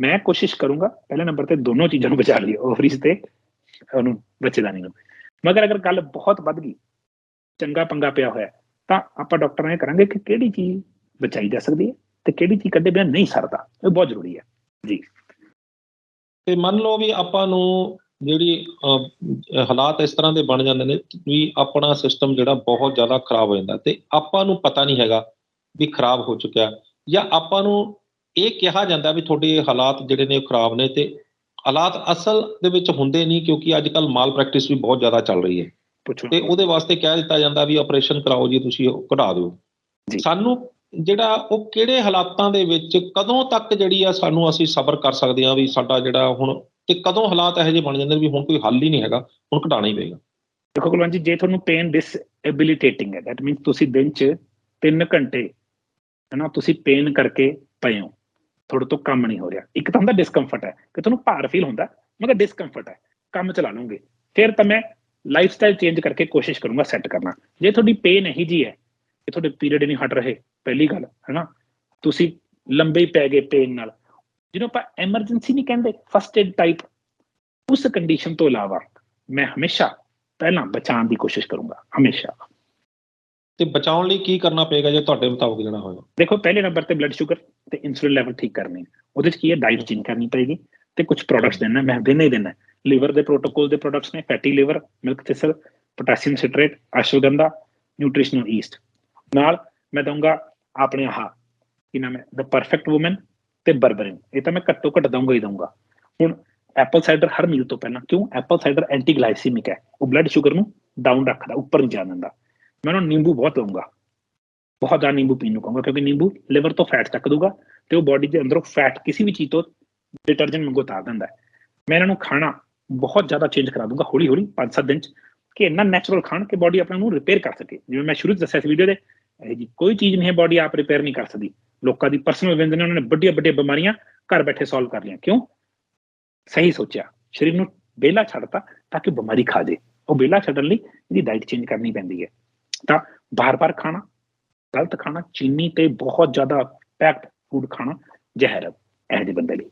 ਮੈਂ ਕੋਸ਼ਿਸ਼ ਕਰੂੰਗਾ ਪਹਿਲੇ ਨੰਬਰ ਤੇ ਦੋਨੋਂ ਚੀਜ਼ਾਂ ਨੂੰ ਬਚਾ ਲਈਏ ਓਵਰੀਜ ਤੇ ਉਹਨੂੰ ਬੱਚੇਦਾਨੀ ਨੂੰ ਮਗਰ ਅਗਰ ਗੱਲ ਬਹੁਤ ਵੱਧ ਗਈ ਚੰਗਾ ਪੰਗਾ ਪਿਆ ਹੋਇਆ ਤਾਂ ਆਪਾਂ ਡਾਕਟਰ ਨੇ ਕਰਾਂਗੇ ਕਿ ਕਿਹੜੀ ਚੀਜ਼ ਬਚਾਈ ਜਾ ਸਕਦੀ ਹੈ ਤੇ ਕਿਹੜੀ ਚੀਜ਼ ਕੱਢੇ ਬਿਨਾਂ ਨਹੀਂ ਸਰਦਾ ਇਹ ਬਹੁਤ ਜ਼ਰੂਰੀ ਹੈ ਜੀ ਤੇ ਮੰਨ ਲਓ ਵੀ ਆਪਾਂ ਨੂੰ ਜਿਹੜੀ ਹਾਲਾਤ ਇਸ ਤਰ੍ਹਾਂ ਦੇ ਬਣ ਜਾਂਦੇ ਨੇ ਵੀ ਆਪਣਾ ਸਿਸਟਮ ਜਿਹੜਾ ਬਹੁਤ ਜ਼ਿਆਦਾ ਖਰਾਬ ਹੋ ਜਾਂਦਾ ਤੇ ਆਪਾਂ ਨੂੰ ਪਤਾ ਨਹੀਂ ਹੈਗਾ ਵੀ ਖਰਾਬ ਹੋ ਚੁੱਕਿਆ ਜਾਂ ਆਪਾਂ ਨੂੰ ਇਹ ਕਿਹਾ ਜਾਂਦਾ ਵੀ ਤੁਹਾਡੇ ਹਾਲਾਤ ਜਿਹੜੇ ਨੇ ਉਹ ਖਰਾਬ ਨੇ ਤੇ ਹਾਲਾਤ ਅਸਲ ਦੇ ਵਿੱਚ ਹੁੰਦੇ ਨਹੀਂ ਕਿਉਂਕਿ ਅੱਜ ਕੱਲ ਮਾਲ ਪ੍ਰੈਕਟਿਸ ਵੀ ਬਹੁਤ ਜ਼ਿਆਦਾ ਚੱਲ ਰਹੀ ਹੈ। ਤੇ ਉਹਦੇ ਵਾਸਤੇ ਕਹਿ ਦਿੱਤਾ ਜਾਂਦਾ ਵੀ ਆਪਰੇਸ਼ਨ ਕਰਾਓ ਜੀ ਤੁਸੀਂ ਉਹ ਕਢਾ ਦਿਓ। ਸਾਨੂੰ ਜਿਹੜਾ ਉਹ ਕਿਹੜੇ ਹਾਲਾਤਾਂ ਦੇ ਵਿੱਚ ਕਦੋਂ ਤੱਕ ਜਿਹੜੀ ਆ ਸਾਨੂੰ ਅਸੀਂ ਸਬਰ ਕਰ ਸਕਦੇ ਹਾਂ ਵੀ ਸਾਡਾ ਜਿਹੜਾ ਹੁਣ ਤੇ ਕਦੋਂ ਹਾਲਾਤ ਇਹੋ ਜਿਹੇ ਬਣ ਜਾਂਦੇ ਨੇ ਵੀ ਹੁਣ ਕੋਈ ਹੱਲ ਹੀ ਨਹੀਂ ਹੈਗਾ ਹੁਣ ਕਢਾਣਾ ਹੀ ਪਏਗਾ। ਦੇਖੋ ਕੁਲਵੰਤ ਜੀ ਜੇ ਤੁਹਾਨੂੰ ਪੇਨ ਡਿਸਐਬਿਲਿਟੇਟਿੰਗ ਹੈ ਦੈਟ ਮੀਨਸ ਤੁਸੀਂ ਦਿਨ 'ਚ 3 ਘੰਟੇ ਹਨਾ ਤੁਸੀਂ ਪੇਨ ਕਰਕੇ ਪਏ ਹੋ। ਤੁਹਾਡੇ ਤੋਂ ਕੰਮ ਨਹੀਂ ਹੋ ਰਿਹਾ। ਇੱਕ ਤਾਂ ਹੁੰਦਾ ਡਿਸਕੰਫਰਟ ਹੈ ਕਿ ਤੁਹਾਨੂੰ ਭਾਰ ਫੀਲ ਹੁੰਦਾ, ਮਗਰ ਡਿਸਕੰਫਰਟ ਹੈ, ਕੰਮ ਚਲਾ ਲਓਗੇ। ਫਿਰ ਤਾਂ ਮੈਂ ਲਾਈਫ ਸਟਾਈਲ ਚੇਂਜ ਕਰਕੇ ਕੋਸ਼ਿਸ਼ ਕਰੂੰਗਾ ਸੈੱਟ ਕਰਨਾ। ਜੇ ਤੁਹਾਡੀ ਪੇਨ ਇਹੀ ਜੀ ਹੈ ਕਿ ਤੁਹਾਡੇ ਪੀਰੀਅਡ ਨਹੀਂ ਹਟ ਰਹੇ, ਪਹਿਲੀ ਗੱਲ, ਹੈਨਾ? ਤੁਸੀਂ ਲੰਬੇ ਪੈ ਗਏ ਪੇਨ ਨਾਲ, ਜਿਹਨੂੰ ਆਪਾਂ ਐਮਰਜੈਂਸੀ ਨਹੀਂ ਕਹਿੰਦੇ ਫਸਟ ਏਡ ਟਾਈਪ ਉਸ ਕੰਡੀਸ਼ਨ ਤੋਂ ਇਲਾਵਾ ਮੈਂ ਹਮੇਸ਼ਾ ਪਹਿਲਾਂ ਬਚਾਉਣ ਦੀ ਕੋਸ਼ਿਸ਼ ਕਰੂੰਗਾ, ਹਮੇਸ਼ਾ। ਤੇ ਬਚਾਉਣ ਲਈ ਕੀ ਕਰਨਾ ਪਏਗਾ ਜੇ ਤੁਹਾਡੇ ਮੁਤਾਬਕ ਜਿਹੜਾ ਹੋਇਆ? ਦੇਖੋ ਪਹਿਲੇ ਨੰਬਰ ਤੇ ਬਲੱਡ ਸ਼ੂਗਰ ਤੇ ਇਨਸੂਲਿਨ ਲੈਵਲ ਠੀਕ ਕਰਨੇ। ਉਹਦੇ ਚ ਕੀ ਹੈ? ਡਾਈਟ ਚੇਂਜ ਕਰਨੀ ਪਏਗੀ ਤੇ ਕੁਝ ਪ੍ਰੋਡਕਟਸ ਦੇਣਾ ਮੈਂ ਦੇਣਾ ਹੀ ਦੇਣਾ ਲੀਵਰ ਦੇ ਪ੍ਰੋਟੋਕੋਲ ਦੇ ਪ੍ਰੋਡਕਟਸ ਨੇ fatty liver milk thistle potassium citrate ashwagandha nutritional yeast ਨਾਲ ਮੈਂ ਦਊਂਗਾ ਆਪਣੇ ਆਹ ਕੀ ਨਾਮ ਹੈ? ਦ ਪਰਫੈਕਟ ਔਮਨ ਤੇ ਬਰਬਰਿਨ ਇਹ ਤਾਂ ਮੈਂ ਘੱਟੋ ਘੱਟ ਦਊਂਗਾ ਹੀ ਦਊਂਗਾ। ਹੁਣ ਐਪਲ ਸਾਈਡਰ ਹਰ ਮੀਲ ਤੋਂ ਪਹਿਲਾਂ ਕਿਉਂ? ਐਪਲ ਸਾਈਡਰ ਐਂਟੀ ਗਲਾਈਸੀਮਿਕ ਹੈ। ਉਹ ਬਲੱਡ ਸ਼ੂਗਰ ਨੂੰ ਡਾਊਨ ਰੱਖਦਾ ਉੱਪਰ ਨਹੀਂ ਜਾਣ ਦਿੰਦਾ। ਮੈਂ ਉਹਨੂੰ ਨਿੰਬੂ ਬਹੁਤ ਦਊਂਗਾ। ਬਹੁਤ ਜ਼ਿਆਦਾ ਨਿੰਬੂ ਪੀਣ ਨੂੰ ਕਹੂੰਗਾ, ਕਿਉਂਕਿ ਨਿੰਬੂ ਲਿਵਰ ਤੋਂ ਫੈਟ ਚੱਕ ਦੂਗਾ ਤੇ ਉਹ ਬਾਡੀ ਦੇ ਅੰਦਰੋਂ ਫੈਟ ਕਿਸੇ ਵੀ ਚੀਜ਼ ਤੋਂ ਡਿਟਰਜੈਂਟ ਵਾਂਗੂ ਉਤਾਰ ਦਿੰਦਾ ਮੈਂ ਇਹਨਾਂ ਨੂੰ ਖਾਣਾ ਬਹੁਤ ਜ਼ਿਆਦਾ ਚੇਂਜ ਕਰਾ ਦੂੰਗਾ ਹੌਲੀ ਹੌਲੀ 5-7 ਦਿਨ ਚ, ਕਿ ਇੰਨਾ ਨੈਚੁਰਲ ਖਾਣ ਕਿ ਬਾਡੀ ਆਪਣੇ ਨੂੰ ਰਿਪੇਅਰ ਕਰ ਸਕੇ। ਜਿਵੇਂ ਮੈਂ ਸ਼ੁਰੂ ਚ ਦੱਸਿਆ ਸੀ ਵੀਡੀਓ ਦੇ, ਇਹ ਜੀ ਕੋਈ ਚੀਜ਼ ਨਹੀਂ ਹੈ ਬਾਡੀ ਆਪ ਰਿਪੇਅਰ ਨਹੀਂ ਕਰ ਸਕਦੀ। ਲੋਕਾਂ ਦੀ ਪਰਸਨਲ ਵਿੰਦ ਨੇ ਉਹਨਾਂ ਨੇ ਵੱਡੀਆਂ ਵੱਡੀਆਂ ਬਿਮਾਰੀਆਂ ਘਰ ਬੈਠੇ ਸੋਲਵ ਕਰ ਲਈਆਂ। ਕਿਉਂ? ਸਹੀ ਸੋਚਿਆ। ਸਰੀਰ ਨੂੰ ਵਿਹਲਾ ਛੱਡਤਾ ਤਾਂ ਕਿ ਬਿਮਾਰੀ ਖਾ ਜੇ। ਉਹ ਵਿਹਲਾ ਛੱਡਣ ਲਈ ਇਹਦੀ ਡਾਈਟ ਚੇਂਜ ਕਰਨੀ ਪੈਂਦੀ ਹੈ। ਤਾਂ ਬਾਰ-ਬਾਰ ਖਾਣਾ ਗਲਤ ਖਾਣਾ ਚੀਨੀ ਤੇ ਬਹੁਤ ਜ਼ਿਆਦਾ ਪੈਕਡ ਫੂਡ ਖਾਣਾ ਜ਼ਹਿਰ ਹੈ ਇਹ ਜਿਹੇ ਬੰਦੇ ਲਈ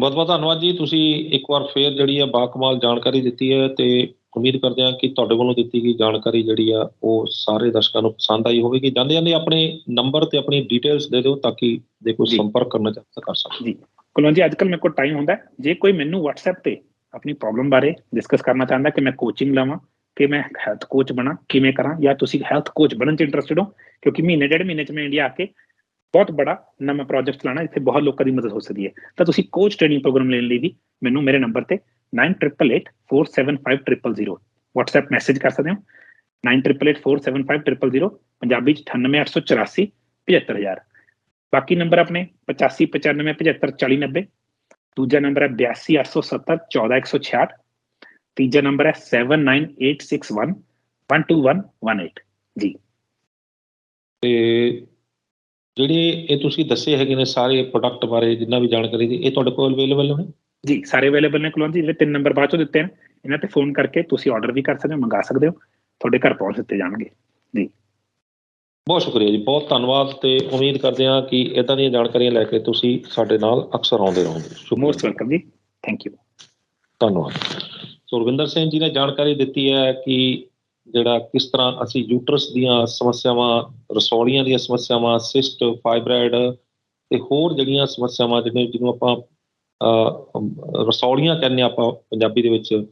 ਬਹੁਤ ਬਹੁਤ ਧੰਨਵਾਦ ਜੀ ਤੁਸੀਂ ਇੱਕ ਵਾਰ ਫੇਰ ਜਿਹੜੀ ਆ ਬਾਕਮਾਲ ਜਾਣਕਾਰੀ ਦਿੱਤੀ ਹੈ ਤੇ ਉਮੀਦ ਕਰਦੇ ਹਾਂ ਕਿ ਤੁਹਾਡੇ ਵੱਲੋਂ ਦਿੱਤੀ ਗਈ ਜਾਣਕਾਰੀ ਜਿਹੜੀ ਆ ਉਹ ਸਾਰੇ ਦਰਸ਼ਕਾਂ ਨੂੰ ਪਸੰਦ ਆਈ ਹੋਵੇਗੀ ਜਾਂਦੇ ਜਾਂਦੇ ਆਪਣੇ ਨੰਬਰ ਤੇ ਆਪਣੀ ਡਿਟੇਲਸ ਦੇ ਦਿਓ ਤਾਂ ਕਿ ਜੇ ਕੋਈ ਜੀ। ਸੰਪਰਕ ਕਰਨਾ ਚਾਹਤਾ ਕਰ ਸਕਣ ਕੁਲਵੰਤ ਜੀ ਅੱਜਕੱਲ ਮੇਰੇ ਕੋਲ ਟਾਈਮ ਹੁੰਦਾ ਹੈ। ਜੇ ਕੋਈ ਮੈਨੂੰ WhatsApp ਤੇ ਆਪਣੀ ਪ੍ਰੋਬਲਮ ਬਾਰੇ ਡਿਸਕਸ ਕਰਨਾ ਚਾਹੁੰਦਾ ਕਿ ਮੈਂ ਕੋਚਿੰਗ ਲਵਾਂ ਕਿ ਮੈਂ ਹੈਲਥ ਕੋਚ ਬਣਾ, ਕਿਵੇਂ ਕਰਾਂ, ਜਾਂ ਤੁਸੀਂ ਹੈਲਥ ਕੋਚ ਬਣਨ ਚ ਇੰਟਰਸਟਿਡ ਹੋ? ਕਿਉਂਕਿ ਮਹੀਨੇ, ਡੇਢ ਮਹੀਨੇ ਚ ਮੈਂ ਇੰਡੀਆ ਆ ਕੇ ਬਹੁਤ ਬੜਾ ਨਵਾਂ ਪ੍ਰੋਜੈਕਟ ਚਲਾਣਾ ਇੱਥੇ ਬਹੁਤ ਲੋਕਾਂ ਦੀ ਮਦਦ ਹੋ ਸਕਦੀ ਹੈ। ਤਾਂ ਤੁਸੀਂ ਕੋਚ ਟ੍ਰੇਨਿੰਗ ਪ੍ਰੋਗਰਾਮ ਲੈਣ ਲਈ ਵੀ ਮੈਨੂੰ ਮੇਰੇ ਨੰਬਰ ਤੇ 9888475000 WhatsApp ਮੈਸੇਜ ਕਰ ਸਕਦੇ ਹੋ? 9888475000 ਪੰਜਾਬੀ ਚ 98884 75000 ਬਾਕੀ ਨੰਬਰ ਆਪਣੇ 8595754090 ਦੂਜਾ ਨੰਬਰ ਹੈ 82870 14166 ਤੀਜਾ ਨੰਬਰ ਹੈ 79861 12118 ਜੀ। ਤੇ ਜਿਹੜੇ ਇਹ ਤੁਸੀਂ ਦੱਸੇ ਹੈਗੇ ਨੇ ਸਾਰੇ ਪ੍ਰੋਡਕਟ ਬਾਰੇ ਜਿੰਨਾ ਵੀ ਜਾਣਕਾਰੀ ਦੀ ਇਹ ਤੁਹਾਡੇ ਕੋਲ ਅਵੇਲੇਬਲ ਨੇ? ਜੀ ਸਾਰੇ ਅਵੇਲੇਬਲ ਨੇ ਕੁਲਵੰਤ ਜੀ। ਜਿਹੜੇ ਤਿੰਨ ਨੰਬਰ ਬਾਅਦ ਚੋਂ ਦਿੱਤੇ ਨੇ। ਇਹਨਾਂ ਤੇ ਫੋਨ ਕਰਕੇ ਤੁਸੀਂ ਆਰਡਰ ਵੀ ਕਰ ਸਕਦੇ ਹੋ ਮੰਗਾ ਸਕਦੇ ਹੋ। ਤੁਹਾਡੇ ਘਰ ਪਹੁੰਚ ਦਿੱਤੇ ਜਾਣਗੇ। ਬਹੁਤ ਸ਼ੁਕਰੀਆ ਜੀ। ਬਹੁਤ ਧੰਨਵਾਦ ਤੇ ਉਮੀਦ ਕਰਦੇ ਹਾਂ ਕਿ ਇਦਾਂ ਦੀਆਂ ਜਾਣਕਾਰੀਆਂ ਲੈ ਕੇ ਤੁਸੀਂ ਸਾਡੇ ਨਾਲ ਅਕਸਰ ਆਉਂਦੇ ਰਹੋਗੇ। ਸ਼ੁਕਰੀਆ। ਮੋਸਟ ਵੈਲਕਮ ਜੀ। ਥੈਂਕ ਯੂ ਧੰਨਵਾਦ। ਸੁਰਵਿੰਦਰ ਸਿੰਘ ਜੀ ਨੇ ਜਾਣਕਾਰੀ ਦਿੱਤੀ ਹੈ ਕਿ ਜਿਹੜਾ ਕਿਸ ਤਰ੍ਹਾਂ ਅਸੀਂ ਯੂਟਰਸ ਦੀਆਂ ਸਮੱਸਿਆਵਾਂ, ਰਸੌਲੀਆਂ ਦੀਆਂ ਸਮੱਸਿਆਵਾਂ ਸਿਸਟ ਫਾਈਬਰਾਇਡ ਤੇ ਹੋਰ ਜਿਹੜੀਆਂ ਸਮੱਸਿਆਵਾਂ ਜਿਹੜੀਆਂ ਜਿਹਨੂੰ ਆਪਾਂ ਰਸੌਲੀਆਂ ਕਹਿੰਦੇ ਹਾਂ ਆਪਾਂ ਪੰਜਾਬੀ ਦੇ ਵਿੱਚ,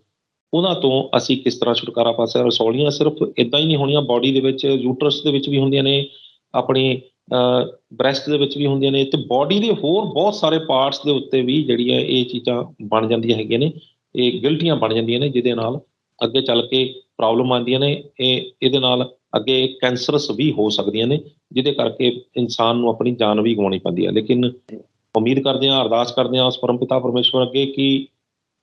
ਉਹਨਾਂ ਤੋਂ ਅਸੀਂ ਕਿਸ ਤਰ੍ਹਾਂ ਛੁਟਕਾਰਾ ਪਾ ਸਕਦੇ ਹਾਂ? ਰਸੌਲੀਆਂ ਸਿਰਫ ਇਦਾਂ ਹੀ ਨਹੀਂ ਹੋਣੀਆਂ ਬਾਡੀ ਦੇ ਵਿੱਚ ਯੂਟਰਸ ਦੇ ਵਿੱਚ ਵੀ ਹੁੰਦੀਆਂ ਨੇ, ਆਪਣੀ ਬ੍ਰੈਸਟ ਦੇ ਵਿੱਚ ਵੀ ਹੁੰਦੀਆਂ ਨੇ ਤੇ ਬਾਡੀ ਦੇ ਹੋਰ ਬਹੁਤ ਸਾਰੇ ਪਾਰਟਸ ਦੇ ਉੱਤੇ ਵੀ ਜਿਹੜੀਆਂ ਇਹ ਚੀਜ਼ਾਂ ਬਣ ਜਾਂਦੀਆਂ ਹੈਗੀਆਂ ਨੇ। ਇਹ ਗਿਲਟੀਆਂ ਬਣ ਜਾਂਦੀਆਂ ਨੇ ਜਿਹਦੇ ਨਾਲ ਅੱਗੇ ਚੱਲ ਕੇ ਪ੍ਰੋਬਲਮ ਆਉਂਦੀਆਂ ਨੇ, ਇਹ ਇਹਦੇ ਨਾਲ ਅੱਗੇ ਕੈਂਸਰਸ ਵੀ ਹੋ ਸਕਦੀਆਂ ਨੇ, ਜਿਹਦੇ ਕਰਕੇ ਇਨਸਾਨ ਨੂੰ ਆਪਣੀ ਜਾਨ ਵੀ ਗਵਾਉਣੀ ਪੈਂਦੀ ਹੈ ਲੇਕਿਨ ਉਮੀਦ ਕਰਦੇ ਹਾਂ, ਅਰਦਾਸ ਕਰਦੇ ਹਾਂ ਉਸ ਪਰਮਪਿਤਾ ਪਰਮੇਸ਼ਵਰ ਅੱਗੇ ਕਿ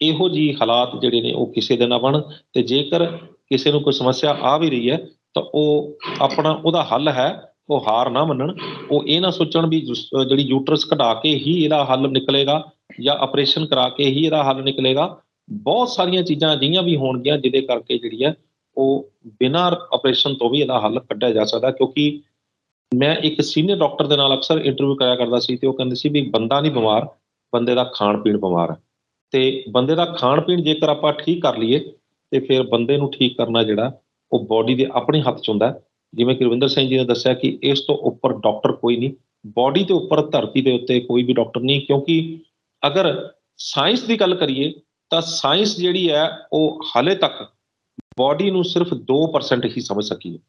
ਇਹੋ ਜੀ ਹਾਲਾਤ ਜਿਹੜੇ ਨੇ ਉਹ ਕਿਸੇ ਦੇ ਨਾ ਬਣ ਤੇ ਜੇਕਰ ਕਿਸੇ ਨੂੰ ਕੋਈ ਸਮੱਸਿਆ ਆ ਵੀ ਰਹੀ ਹੈ, ਤਾਂ ਉਹ ਆਪਣਾ ਉਹਦਾ ਹੱਲ ਹੈ, ਉਹ ਹਾਰ ਨਾ ਮੰਨਣ। ਉਹ ਇਹ ਨਾ ਸੋਚਣ ਵੀ ਜਿਹੜੀ ਯੂਟਰਸ ਕਢਾ ਕੇ ਹੀ ਇਹਦਾ ਹੱਲ ਨਿਕਲੇਗਾ ਜਾਂ ਆਪਰੇਸ਼ਨ ਕਰਾ ਕੇ ਹੀ ਇਹਦਾ ਹੱਲ ਨਿਕਲੇਗਾ। ਬਹੁਤ ਸਾਰੀਆਂ ਚੀਜ਼ਾਂ ਅਜਿਹੀਆਂ ਵੀ ਹੋਣਗੀਆਂ ਜਿਹਦੇ ਕਰਕੇ ਜਿਹੜੀ ਹੈ ਉਹ ਬਿਨਾਂ ਆਪਰੇਸ਼ਨ ਤੋਂ ਵੀ ਇਹਦਾ ਹੱਲ ਕੱਢਿਆ ਜਾ ਸਕਦਾ, ਕਿਉਂਕਿ ਮੈਂ ਇੱਕ ਸੀਨੀਅਰ ਡਾਕਟਰ ਦੇ ਨਾਲ ਅਕਸਰ ਇੰਟਰਵਿਊ ਕਰਿਆ ਕਰਦਾ ਸੀ ਤੇ ਉਹ ਕਹਿੰਦੇ ਸੀ ਵੀ ਬੰਦਾ ਨਹੀਂ ਬਿਮਾਰ, ਬੰਦੇ ਦਾ ਖਾਣ ਪੀਣ ਬਿਮਾਰ ਹੈ। ਤੇ ਬੰਦੇ ਦਾ ਖਾਣ ਪੀਣ ਜੇਕਰ ਆਪਾਂ ਠੀਕ ਕਰ ਲਈਏ, ਤੇ ਫਿਰ ਬੰਦੇ ਨੂੰ ਠੀਕ ਕਰਨਾ ਜਿਹੜਾ, ਉਹ ਬਾਡੀ ਦੇ ਆਪਣੇ ਹੱਥ 'ਚ ਹੁੰਦਾ ਜਿਵੇਂ ਕਿ ਰਵਿੰਦਰ ਸਿੰਘ ਜੀ ਨੇ ਦੱਸਿਆ ਕਿ ਇਸ ਤੋਂ ਉੱਪਰ ਡਾਕਟਰ ਕੋਈ ਨਹੀਂ ਬਾਡੀ ਦੇ ਉੱਪਰ ਧਰਤੀ ਦੇ ਉੱਤੇ ਕੋਈ ਵੀ ਡਾਕਟਰ ਨਹੀਂ, ਕਿਉਂਕਿ ਅਗਰ ਸਾਇੰਸ ਦੀ ਗੱਲ ਕਰੀਏ ਤਾਂ ਸਾਇੰਸ ਜਿਹੜੀ ਹੈ ਉਹ ਹਾਲੇ ਤੱਕ ਬਾਡੀ ਨੂੰ ਸਿਰਫ 2% ਹੀ ਸਮਝ ਸਕੀ ਹੈ।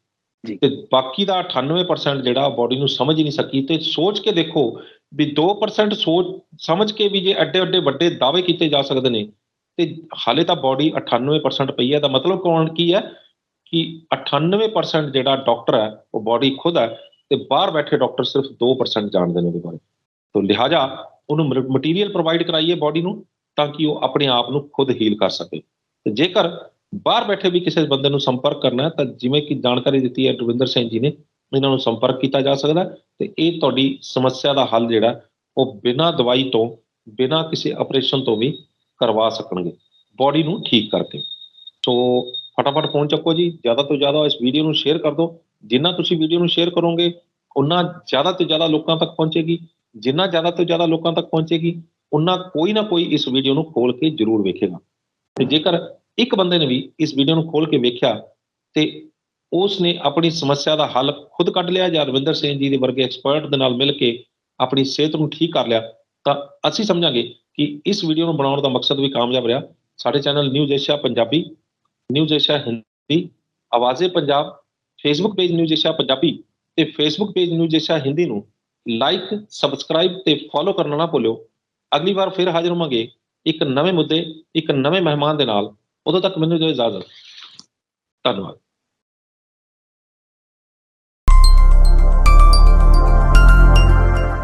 ਜੀ। ਤੇ ਬਾਕੀ ਦਾ 98% ਜਿਹੜਾ ਬਾਡੀ ਨੂੰ ਸਮਝ ਹੀ ਨਹੀਂ ਸਕੀ। ਤੇ ਸੋਚ ਕੇ ਦੇਖੋ ਵੀ 2% ਸੋਚ ਸਮਝ ਕੇ ਵੀ ਜੇ ਐਡੇ ਐਡੇ ਵੱਡੇ ਦਾਅਵੇ ਕੀਤੇ ਜਾ ਸਕਦੇ ਨੇ ਤੇ ਹਾਲੇ ਤਾਂ ਬਾਡੀ 98% ਪਈ ਹੈ। ਦਾ ਮਤਲਬ ਕੌਣ ਕੀ ਹੈ ਕਿ 98% ਜਿਹੜਾ ਡਾਕਟਰ ਹੈ ਉਹ ਬਾਡੀ ਖੁਦ ਹੈ ਤੇ ਬਾਹਰ ਬੈਠੇ ਡਾਕਟਰ ਸਿਰਫ 2% ਜਾਣਦੇ ਨੇ ਉਹਦੇ ਬਾਰੇ। ਤੋਂ ਲਿਹਾਜ਼ਾ ਉਹਨੂੰ ਮਟੀਰੀਅਲ ਪ੍ਰੋਵਾਈਡ ਕਰਾਈਏ ਬਾਡੀ ਨੂੰ। ਤਾਂ ਕਿ ਉਹ ਆਪਣੇ ਆਪ ਨੂੰ ਖੁਦ ਹੀਲ ਕਰ ਸਕੇ। ਤੇ ਜੇਕਰ ਬਾਹਰ ਬੈਠੇ ਵੀ ਕਿਸੇ ਬੰਦੇ ਨੂੰ ਸੰਪਰਕ ਕਰਨਾ ਹੈ, ਤਾਂ ਜਿਵੇਂ ਕਿ ਜਾਣਕਾਰੀ ਦਿੱਤੀ ਹੈ ਦਵਿੰਦਰ ਸਿੰਘ ਜੀ ਨੇ, ਇਹਨਾਂ ਨੂੰ ਸੰਪਰਕ ਕੀਤਾ ਜਾ ਸਕਦਾ ਹੈ ਤੇ ਇਹ ਤੁਹਾਡੀ ਸਮੱਸਿਆ ਦਾ ਹੱਲ ਜਿਹੜਾ ਉਹ ਬਿਨਾਂ ਦਵਾਈ ਤੋਂ, ਬਿਨਾਂ ਕਿਸੇ ਆਪਰੇਸ਼ਨ ਤੋਂ ਵੀ ਕਰਵਾ ਸਕਣਗੇ। ਬਾਡੀ ਨੂੰ ਠੀਕ ਕਰਕੇ। ਸੋ ਫਟਾਫਟ ਫੋਨ ਚੱਕੋ ਜੀ। ਜ਼ਿਆਦਾ ਤੋਂ ਜ਼ਿਆਦਾ ਇਸ ਵੀਡੀਓ ਨੂੰ ਸ਼ੇਅਰ ਕਰ ਦਿਓ। ਜਿੰਨਾ ਤੁਸੀਂ ਵੀਡੀਓ ਨੂੰ ਸ਼ੇਅਰ ਕਰੋਗੇ ਉਨਾ ਜ਼ਿਆਦਾ ਤੋਂ ਜ਼ਿਆਦਾ ਲੋਕਾਂ ਤੱਕ ਪਹੁੰਚੇਗੀ। ਜਿੰਨਾ ਜ਼ਿਆਦਾ ਤੋਂ ਜ਼ਿਆਦਾ ਲੋਕਾਂ ਤੱਕ ਪਹੁੰਚੇਗੀ ਉਹਨਾਂ ਕੋਈ ਨਾ ਕੋਈ ਇਸ ਵੀਡੀਓ ਨੂੰ ਖੋਲ ਕੇ ਜ਼ਰੂਰ ਵੇਖੇਗਾ। ਤੇ ਜੇਕਰ ਇੱਕ ਬੰਦੇ ਨੇ ਵੀ ਇਸ ਵੀਡੀਓ ਨੂੰ ਖੋਲ ਕੇ ਵੇਖਿਆ ਤੇ ਉਸ ਨੇ ਆਪਣੀ ਸਮੱਸਿਆ ਦਾ ਹੱਲ ਖੁਦ ਕੱਢ ਲਿਆ ਜਾਂ ਰਵਿੰਦਰ ਸਿੰਘ ਜੀ ਦੇ ਵਰਗੇ ਐਕਸਪਰਟ ਦੇ ਨਾਲ ਮਿਲ ਕੇ ਆਪਣੀ ਸਿਹਤ ਨੂੰ ਠੀਕ ਕਰ ਲਿਆ, ਤਾਂ ਅਸੀਂ ਸਮਝਾਂਗੇ ਕਿ ਇਸ ਵੀਡੀਓ ਨੂੰ ਬਣਾਉਣ ਦਾ ਮਕਸਦ ਵੀ ਕਾਮਯਾਬ ਰਿਹਾ। ਸਾਡੇ channel news Asia Punjabi, news Asia Hindi, Awaaze Punjab Facebook page news Asia Punjabi ਤੇ Facebook page news Asia Hindi ਨੂੰ ਲਾਈਕ ਸਬਸਕ੍ਰਾਈਬ ਤੇ ਫੋਲੋ ਕਰਨਾ ਨਾ ਭੁੱਲਿਓ। ਅਗਲੀ ਵਾਰ ਫਿਰ ਹਾਜ਼ਰ ਹੋਵਾਂਗੇ ਇੱਕ ਨਵੇਂ ਮੁੱਦੇ, ਇੱਕ ਨਵੇਂ ਮਹਿਮਾਨ ਦੇ ਨਾਲ। ਉਦੋਂ ਤੱਕ ਮੈਨੂੰ ਦਿਓ ਇਜਾਜ਼ਤ। ਧੰਨਵਾਦ।